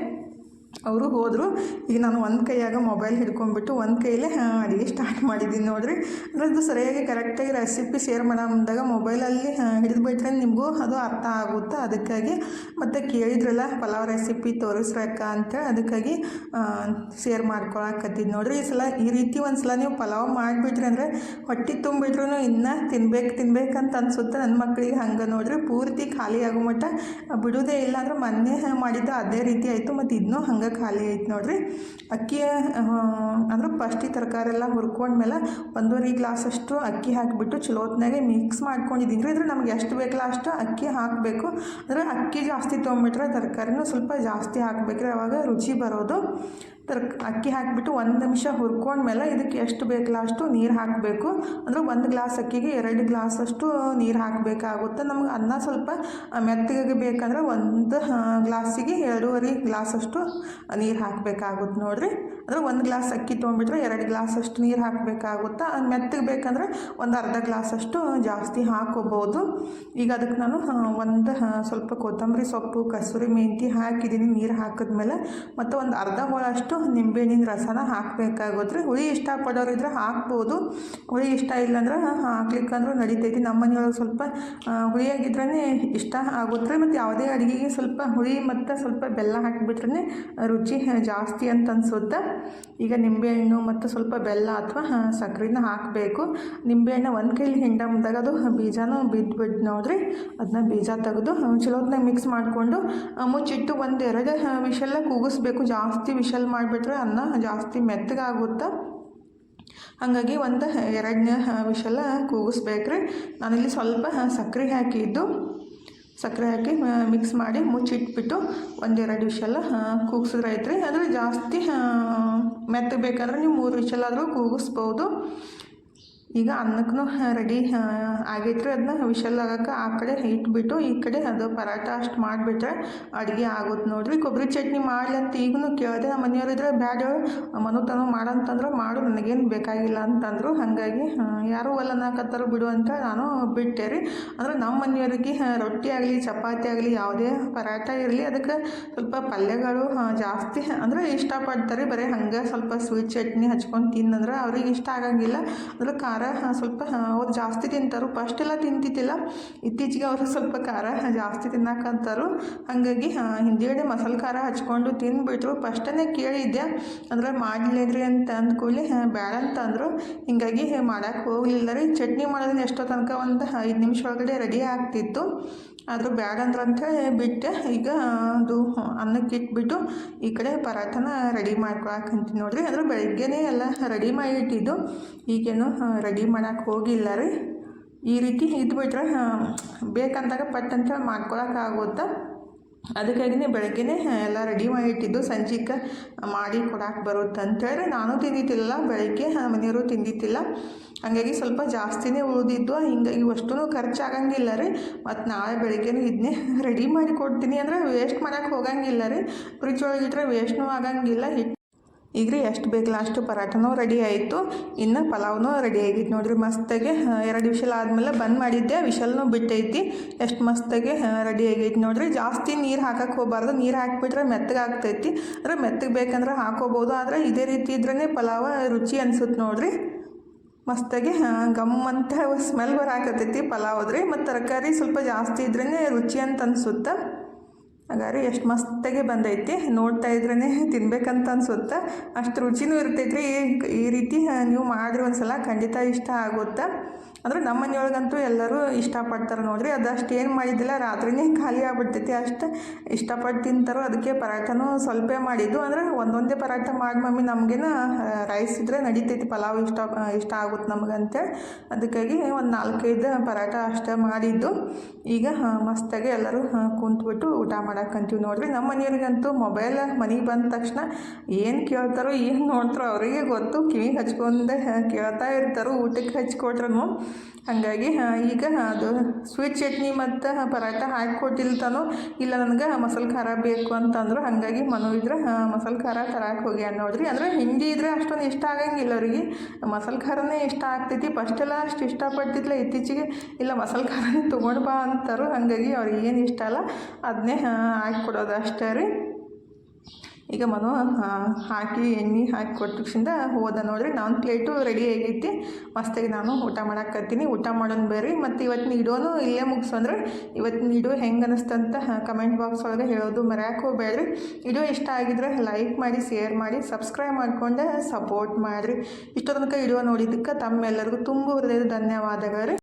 ಅವರು ಹೋದರು. ಈಗ ನಾನು ಒಂದು ಕೈಯಾಗ ಮೊಬೈಲ್ ಹಿಡ್ಕೊಂಡ್ಬಿಟ್ಟು ಒಂದು ಕೈಯಲ್ಲೇ ಅಡುಗೆ ಸ್ಟಾರ್ಟ್ ಮಾಡಿದ್ದೀನಿ ನೋಡಿರಿ. ಅಂದರೆ ಅದು ಸರಿಯಾಗಿ ಕರೆಕ್ಟಾಗಿ ರೆಸಿಪಿ ಶೇರ್ ಮಾಡೋ ಮೊಬೈಲಲ್ಲಿ ಹಿಡಿದು ಬಿಟ್ರೆ ನಿಮಗೂ ಅದು ಅರ್ಥ ಆಗುತ್ತೆ? ಅದಕ್ಕಾಗಿ ಮತ್ತು ಕೇಳಿದ್ರಲ್ಲ, ಪಲಾವ್ ರೆಸಿಪಿ ತೋರಿಸ್ಬೇಕ ಅಂತ ಅದಕ್ಕಾಗಿ ಶೇರ್ ಮಾಡ್ಕೊಳಕತ್ತಿದ್ದು ನೋಡಿರಿ. ಈ ಸಲ ಈ ರೀತಿ ಒಂದು ಸಲ ನೀವು ಪಲಾವ್ ಮಾಡಿಬಿಟ್ರಿ ಅಂದರೆ ಹೊಟ್ಟೆ ತುಂಬಿಟ್ರು ಇನ್ನೂ ತಿನ್ಬೇಕು ತಿನ್ಬೇಕಂತ ಅನ್ಸುತ್ತೆ ನನ್ನ ಮಕ್ಕಳಿಗೆ ಹಂಗೆ ನೋಡಿರಿ. ಪೂರ್ತಿ ಖಾಲಿ ಆಗೋ ಮಟ್ಟ ಬಿಡೋದೇ ಇಲ್ಲ ಅಂದರೆ ಮೊನ್ನೆ ಮಾಡಿದ್ದು ಅದೇ ರೀತಿ ಆಯಿತು. ಮತ್ತು ಇದನ್ನೂ ಹಂಗೆ ಖಾಲಿ ಐತೆ ನೋಡಿರಿ. ಅಕ್ಕಿ ಅಂದ್ರೆ ಫಸ್ಟಿ ತರಕಾರಿ ಎಲ್ಲ ಹುರ್ಕೊಂಡ್ಮೇಲೆ ಒಂದೂವರೆ ಗ್ಲಾಸಷ್ಟು ಅಕ್ಕಿ ಹಾಕಿಬಿಟ್ಟು ಚಲೋತ್ನಾಗೆ ಮಿಕ್ಸ್ ಮಾಡ್ಕೊಂಡಿದ್ದೀನಿ ರೀ ಅಂದ್ರೆ ನಮ್ಗೆ ಎಷ್ಟು ಬೇಕಲ್ಲ ಅಷ್ಟು ಅಕ್ಕಿ ಹಾಕಬೇಕು. ಅಂದರೆ ಅಕ್ಕಿ ಜಾಸ್ತಿ ತೊಗೊಂಬಿಟ್ರೆ ತರಕಾರಿನೂ ಸ್ವಲ್ಪ ಜಾಸ್ತಿ ಹಾಕ್ಬೇಕ್ರಿ. ಅವಾಗ ರುಚಿ ಬರೋದು. ತರ ಅಕ್ಕಿ ಹಾಕಿಬಿಟ್ಟು ಒಂದು ನಿಮಿಷ ಹುರ್ಕೊಂಡ್ಮೇಲೆ ಇದಕ್ಕೆ ಎಷ್ಟು ಬೇಕಲ್ಲ ಅಷ್ಟು ನೀರು ಹಾಕಬೇಕು. ಅಂದರೆ ಒಂದು ಗ್ಲಾಸ್ ಅಕ್ಕಿಗೆ ಎರಡು ಗ್ಲಾಸಷ್ಟು ನೀರು ಹಾಕಬೇಕಾಗುತ್ತೆ. ನಮ್ಗೆ ಅನ್ನ ಸ್ವಲ್ಪ ಮೆತ್ತಗೆ ಬೇಕಂದ್ರೆ ಒಂದು ಗ್ಲಾಸಿಗೆ ಎರಡೂವರೆ ಗ್ಲಾಸಷ್ಟು ನೀರು ಹಾಕಬೇಕಾಗುತ್ತೆ ನೋಡಿರಿ. ಅಂದರೆ ಒಂದು ಗ್ಲಾಸ್ ಅಕ್ಕಿ ತೊಗೊಂಡ್ಬಿಟ್ರೆ ಎರಡು ಗ್ಲಾಸಷ್ಟು ನೀರು ಹಾಕಬೇಕಾಗುತ್ತೆ? ಮೆತ್ತಗೆ ಬೇಕಂದ್ರೆ ಒಂದು ಅರ್ಧ ಗ್ಲಾಸಷ್ಟು ಜಾಸ್ತಿ ಹಾಕೋಬೋದು ಈಗ ಅದಕ್ಕೆ ನಾನು ಒಂದು ಸ್ವಲ್ಪ ಕೊತ್ತಂಬರಿ ಸೊಪ್ಪು ಕಸೂರಿ ಮೆಂತಿ ಹಾಕಿದ್ದೀನಿ ನೀರು ಹಾಕಿದ್ಮೇಲೆ. ಮತ್ತು ಒಂದು ಅರ್ಧ ಹೋಳಷ್ಟು ನಿಂಬೆಹಣ್ಣಿನ ರಸನ ಹಾಕಬೇಕಾಗುತ್ತೆ ಹುಳಿ ಇಷ್ಟಪಡೋರು ಇದ್ರೆ ಹಾಕ್ಬೋದು. ಹುಳಿ ಇಷ್ಟ ಇಲ್ಲಾಂದ್ರೆ ಹಾಕ್ಲಿಕ್ಕಂದ್ರೂ ನಡಿತೈತಿ. ನಮ್ಮ ಮನೆಯೊಳಗೆ ಸ್ವಲ್ಪ ಹುಳಿಯಾಗಿದ್ರೇ ಇಷ್ಟ ಆಗುತ್ತೆ ಮತ್ತು ಯಾವುದೇ ಅಡುಗೆಗೆ ಸ್ವಲ್ಪ ಹುಳಿ ಮತ್ತು ಸ್ವಲ್ಪ ಬೆಲ್ಲ ಹಾಕಿಬಿಟ್ರೆ ರುಚಿ ಜಾಸ್ತಿ ಅಂತ ಅನ್ಸುತ್ತೆ ಈಗ ನಿಂಬೆಹಣ್ಣು ಮತ್ತು ಸ್ವಲ್ಪ ಬೆಲ್ಲ ಅಥವಾ ಸಕ್ಕರೆನ ಹಾಕಬೇಕು. ನಿಂಬೆಹಣ್ಣು ಒಂದು ಕೈಲಿ ಹಿಂಡಮ್ದಾಗ ಅದು ಬೀಜನೂ ಬಿದ್ದುಬಿಟ್ಟು ಬಿದ್ದು ನೋಡ್ರಿ. ಅದನ್ನ ಬೀಜ ತೆಗೆದು ಚಲೋತ್ನಾಗ ಮಿಕ್ಸ್ ಮಾಡಿಕೊಂಡು ಮುಚ್ಚಿಟ್ಟು ಒಂದು ಎರಡು ವಿಷಲ್ಲ ಕೂಗಿಸ್ಬೇಕು. ಜಾಸ್ತಿ ವಿಷಲ್ ಮಾಡಿಬಿಟ್ರೆ ಅನ್ನ ಜಾಸ್ತಿ ಮೆತ್ತಗಾಗುತ್ತೆ? ಹಾಗಾಗಿ ಒಂದು ಎರಡನೇ ವಿಷಲ್ಲ ಕೂಗಿಸ್ಬೇಕ್ರಿ. ನಾನಿಲ್ಲಿ ಸ್ವಲ್ಪ ಸಕ್ಕರೆ ಹಾಕಿದ್ದು. ಸಕ್ಕರೆ ಹಾಕಿ ಮಿಕ್ಸ್ ಮಾಡಿ ಮುಚ್ಚಿಟ್ಬಿಟ್ಟು ಒಂದೆರಡು ವಿಷಲ ಕೂಗಿಸಿದ್ರೆ ಐತ್ರಿ ಆದರೆ ಜಾಸ್ತಿ ಮೆತ್ತಗೆ ಬೇಕಾದ್ರೆ ನೀವು ಮೂರು ವಿಷಲ್ಲಾದರೂ ಕೂಗಿಸ್ಬೋದು. ಈಗ ಅನ್ನಕ್ಕೂ ರೆಡಿ ಆಗೈತ್ರಿ ಅದನ್ನ ವಿಶಲ್ಲಾಗಕ್ಕೆ ಆ ಕಡೆ ಇಟ್ಬಿಟ್ಟು ಈ ಕಡೆ ಅದು ಪರಾಟ ಅಷ್ಟು ಮಾಡಿಬಿಟ್ರೆ ಅಡುಗೆ ಆಗುತ್ತೆ ನೋಡಿರಿ. ಕೊಬ್ಬರಿ ಚಟ್ನಿ ಮಾಡಲಿ ಅಂತ ಈಗೂ ಕೇಳಿದೆ ನಮ್ಮ ಮನೆಯವರಿದ್ರೆ ಬ್ಯಾಡ ಮನು ತನೂ ಮಾಡಂತಂದ್ರೆ, ಮಾಡು, ನನಗೇನು ಬೇಕಾಗಿಲ್ಲ ಅಂತಂದರು. ಹಾಗಾಗಿ ಯಾರೂ ಒಲ್ಲ ಅನ್ನಕತ್ತಾರ ಬಿಡು ಅಂತ ನಾನು ಬಿಟ್ಟೆ ರೀ. ಅಂದ್ರೆ ನಮ್ಮ ಮನೆಯವರಿಗೆ ರೊಟ್ಟಿ ಆಗಲಿ, ಚಪಾತಿ ಆಗಲಿ, ಯಾವುದೇ ಪರಾಟ ಇರಲಿ. ಅದಕ್ಕೆ ಸ್ವಲ್ಪ ಪಲ್ಯಗಳು ಜಾಸ್ತಿ. ಅಂದರೆ ಇಷ್ಟಪಡ್ತಾರೆ ಬರೀ ಹಂಗೆ ಸ್ವಲ್ಪ ಸ್ವೀಟ್ ಚಟ್ನಿ ಹಚ್ಕೊಂಡು ತಿನ್ನಂದ್ರೆ ಅವ್ರಿಗೆ ಇಷ್ಟ ಆಗಂಗಿಲ್ಲ. ಅಂದ್ರೆ ಖಾರ ಆ, ಸ್ವಲ್ಪ ಅವ್ರು ಜಾಸ್ತಿ ತಿಂತಾರೆ. ಫಸ್ಟ್ ಎಲ್ಲ ತಿಂತಿದ್ದಿಲ್ಲ. ಇತ್ತೀಚೆಗೆ ಅವರು ಸ್ವಲ್ಪ ಖಾರ ಜಾಸ್ತಿ ತಿನ್ನಕಂತಾರು. ಹಾಗಾಗಿ ಹಿಂದಿಗಡೆ ಮಸಾಲೆ ಖಾರ ಹಚ್ಕೊಂಡು ತಿಂದುಬಿಟ್ರು. ಫಸ್ಟನೇ ಕೇಳಿದ್ದೆ. ಅಂದ್ರೆ ಮಾಡಲೇನ್ರಿ ಅಂತ ಅಂದ್ಕೊಳ್ಳಿ ಬೇಡ ಅಂತ ಅಂದರು. ಹಿಂಗಾಗಿ ಮಾಡಕ್ಕೆ ಹೋಗಲಿಲ್ಲ ರೀ. ಚಟ್ನಿ ಮಾಡೋದನ್ನ ಎಷ್ಟೋ ತನಕ ಒಂದು ಐದು ನಿಮಿಷ ಒಳಗಡೆ ರೆಡಿ ಆಗ್ತಿತ್ತು. ಅಂದ್ರೆ ಅಂತೇಳಿ ಬಿಟ್ಟೆ. ಈಗ ಅದು ಅನ್ನಕ್ಕೆ ಇಟ್ಬಿಟ್ಟು ಈ ಕಡೆ ಪರಾಠನ ರೆಡಿ ಮಾಡ್ಕೊಳಕಂತೀನಿ ನೋಡಿರಿ. ಅದ್ರ ಬೆಳಗ್ಗೆನೇ ಎಲ್ಲ ರೆಡಿ ಮಾಡಿ ಇಟ್ಟಿದ್ದು ಈಗೇನು ರೆಡಿ ಮಾಡಕ್ಕೆ ಹೋಗಿಲ್ಲ ರೀ. ಈ ರೀತಿ ಇದ್ಬಿಟ್ರೆ ಬೇಕಂದಾಗ ಪಟ್ ಅಂತೇಳಿ ಮಾಡ್ಕೊಳಕ್ಕಾಗುತ್ತಾ ಅದಕ್ಕಾಗಿನೇ ಬೆಳಗ್ಗೆನೇ ಎಲ್ಲ ರೆಡಿ ಮಾಡಿ ಇಟ್ಟಿದ್ದು. ಸಂಜೆಗೆ ಮಾಡಿ ಕೊಡಕ್ಕೆ ಬರುತ್ತೆ ಅಂತೇಳಿ ನಾನು ತಿಂದಿದ್ದಿಲ್ಲ. ಬೆಳಗ್ಗೆ ಮನೆಯವರು ತಿಂದಿದ್ದಿಲ್ಲ. ಹಾಗಾಗಿ ಸ್ವಲ್ಪ ಜಾಸ್ತಿನೇ ಉಳಿದಿದ್ದು. ಹಿಂಗಾಗಿ ಅಷ್ಟೂ ಖರ್ಚಾಗಂಗಿಲ್ಲ ರೀ. ಮತ್ತು ನಾಳೆ ಬೆಳಗ್ಗೆನೂ ಇದನ್ನೇ ರೆಡಿ ಮಾಡಿ ಕೊಡ್ತೀನಿ. ಅಂದರೆ ವೇಸ್ಟ್ ಮಾಡೋಕ್ಕೆ ಹೋಗಂಗಿಲ್ಲ ರೀ. ಫ್ರಿಜ್ ಒಳಗಿಟ್ರೆ ವೇಸ್ಟ್ನೂ ಆಗಂಗಿಲ್ಲ. ಹಿಟ್ಟು ಈಗ ರೀ ಎಷ್ಟು ಬೇಕಲ್ಲ ಅಷ್ಟು ಪರಾಟನೂ ರೆಡಿ ಆಯಿತು. ಇನ್ನು ಪಲಾವ್ನೂ ರೆಡಿ ಆಗಿತ್ತು ನೋಡಿರಿ. ಮಸ್ತಾಗೆ ಎರಡು ವಿಷಲ್ ಆದಮೇಲೆ ಬಂದ್ ಮಾಡಿದ್ದೆ. ವಿಷಲ್ನೂ ಬಿಟ್ಟೈತಿ. ಎಷ್ಟು ಮಸ್ತಾಗೆ ರೆಡಿ ಆಗೈತಿ ನೋಡಿರಿ. ಜಾಸ್ತಿ ನೀರು ಹಾಕಕ್ಕೆ ಹೋಗಬಾರ್ದು. ನೀರು ಹಾಕಿಬಿಟ್ರೆ ಮೆತ್ತಗಾಗ್ತೈತಿ ಅಂದರೆ ಮೆತ್ತಗೆ ಬೇಕಂದ್ರೆ ಹಾಕೋಬೋದು. ಆದರೆ ಇದೇ ರೀತಿ ಇದ್ರೇ ಪಲಾವ ರುಚಿ ಅನ್ಸುತ್ತೆ ನೋಡಿರಿ. ಮಸ್ತಾಗಿ ಗಮ್ ಅಂತ ಸ್ಮೆಲ್ ಬರಾಕತ್ತೈತಿ ಪಲಾವದ್ರಿ ಮತ್ತು ತರಕಾರಿ ಸ್ವಲ್ಪ ಜಾಸ್ತಿ ಇದ್ರೇ ರುಚಿ ಅಂತ ಅನ್ಸುತ್ತೆ. ಹಾಗಾದ್ರೆ ಎಷ್ಟು ಮಸ್ತಾಗೆ ಬಂದೈತಿ. ನೋಡ್ತಾ ಇದ್ರೇ ತಿನ್ಬೇಕಂತ ಅನ್ಸುತ್ತೆ. ಅಷ್ಟು ರುಚಿನೂ ಇರ್ತೈತ್ರಿ. ಈ- ರೀತಿ ನೀವು ಮಾಡಿರಿ ಒಂದ್ಸಲ ಖಂಡಿತ ಇಷ್ಟ ಆಗುತ್ತೆ. ಅಂದ್ರೆ ನಮ್ಮ ಮನೆಯೊಳಗಂತೂ ಎಲ್ಲರೂ ಇಷ್ಟಪಡ್ತಾರೆ ನೋಡ್ರಿ. ಅದಷ್ಟು ಏನು ಮಾಡಿದ್ದಿಲ್ಲ, ರಾತ್ರಿನೇ ಖಾಲಿ ಆಗ್ಬಿಡ್ತೈತಿ. ಅಷ್ಟು ಇಷ್ಟಪಟ್ಟು ತಿಂತಾರೋ ಅದಕ್ಕೆ ಪರಾಟನೂ ಸ್ವಲ್ಪ ಮಾಡಿದ್ದು. ಅಂದ್ರೆ ಒಂದೊಂದೇ ಪರಾಠ ಮಾಡಿ ಮಮ್ಮಿ ನಮಗೇನ ರೈಸ್ ಇದ್ರೆ ನಡೀತೈತಿ, ಪಲಾವ್ ಇಷ್ಟ ಇಷ್ಟ ಆಗುತ್ತೆ ನಮಗಂತೆ ಅದಕ್ಕಾಗಿ ಒಂದು ನಾಲ್ಕೈದು ಪರಾಠ ಅಷ್ಟೇ ಮಾಡಿದ್ದು. ಈಗ ಮಸ್ತಾಗಿ ಎಲ್ಲರೂ ಕುಂತ್ಬಿಟ್ಟು ಊಟ ಮಾಡಕ್ಕಂತೀವಿ ನೋಡ್ರಿ. ನಮ್ಮ ಮನೆಯವ್ರಿಗಂತೂ ಮೊಬೈಲ್ ಮನೆಗೆ ಬಂದ ತಕ್ಷಣ ಏನು ಕೇಳ್ತಾರೋ, ಏನು ನೋಡ್ತಾರೋ ಅವರಿಗೆ ಗೊತ್ತು. ಕಿವಿ ಹಚ್ಕೊಂಡೆ ಕೇಳ್ತಾ ಇರ್ತಾರೋ, ಊಟಕ್ಕೆ ಹಚ್ಕೊಟ್ರು ಹಾಗಾಗಿ ಈಗ ಅದು ಸ್ವೀಟ್ ಚಟ್ನಿ ಮತ್ತು ಪರಾಟ ಹಾಕಿಕೊಟ್ಟಿಲ್ಲ ತಾನು ಇಲ್ಲ ನನಗೆ ಮಸಾಲೆ ಖಾರ ಬೇಕು ಅಂತಂದ್ರು, ಹಾಗಾಗಿ ಮನು ಇದ್ರೆ ಮಸಾಲೆ ಖಾರ ತರಕ್ಕೆ ಹೋಗಿ ನೋಡ್ರಿ. ಅಂದರೆ ಹಿಂಡಿ ಇದ್ರೆ ಅಷ್ಟೊಂದು ಇಷ್ಟ ಆಗಂಗಿಲ್ಲ ಅವ್ರಿಗೆ. ಮಸಾಲೆ ಖಾರನೇ ಇಷ್ಟ ಆಗ್ತೈತಿ ಫಸ್ಟೆಲ್ಲ ಅಷ್ಟು ಇಷ್ಟಪಡ್ತಿದ್ಲ ಇತ್ತೀಚೆಗೆ ಇಲ್ಲ ಮಸಾಲೆ ಖಾರನೇ ತೊಗೊಂಡು ಬಾ ಅಂತಾರು, ಹಾಗಾಗಿ ಅವ್ರಿಗೆ ಏನು ಇಷ್ಟ ಅಲ್ಲ ಅದನ್ನೇ ಹಾಕ್ಕೊಡೋದು ಅಷ್ಟೇ ರೀ. ಈಗ ಮನು ಹಾಕಿ, ಎಣ್ಣೆ ಹಾಕಿ ಕೊಟ್ಟಿಂದ ಹೋದ ನೋಡ್ರಿ, ನಾನು ಪ್ಲೇಟು ರೆಡಿ ಆಗೈತಿ. ಮಸ್ತಾಗಿ ನಾನು ಊಟ ಮಾಡಾಕತ್ತೀನಿ ಊಟ ಮಾಡೋಣ ಬೇರೆ ಮತ್ತು ಇವತ್ತಿನ ಇಡೋನು ಇಲ್ಲೇ ಮುಗಿಸಂದ್ರೆ ಇವತ್ತಿನ ಇಡೋ ಹೆಂಗೆ ಅನ್ನಿಸ್ತಂತ ಕಮೆಂಟ್ ಬಾಕ್ಸ್ ಒಳಗೆ ಹೇಳೋದು ಮರ್ಯಾಕೆ ಹೋಗ್ಬೇಡ್ರಿ. ಇಡೋ ಇಷ್ಟ ಆಗಿದ್ರೆ ಲೈಕ್ ಮಾಡಿ ಶೇರ್ ಮಾಡಿ ಸಬ್ಸ್ಕ್ರೈಬ್ ಮಾಡಿಕೊಂಡೆ ಸಪೋರ್ಟ್ ಮಾಡಿರಿ. ಇಷ್ಟೋ ತನಕ ಇಡೋ ನೋಡಿದ್ದಕ್ಕೆ ತಮ್ಮೆಲ್ಲರಿಗೂ ತುಂಬ ಹೃದಯದ ಧನ್ಯವಾದಗಳು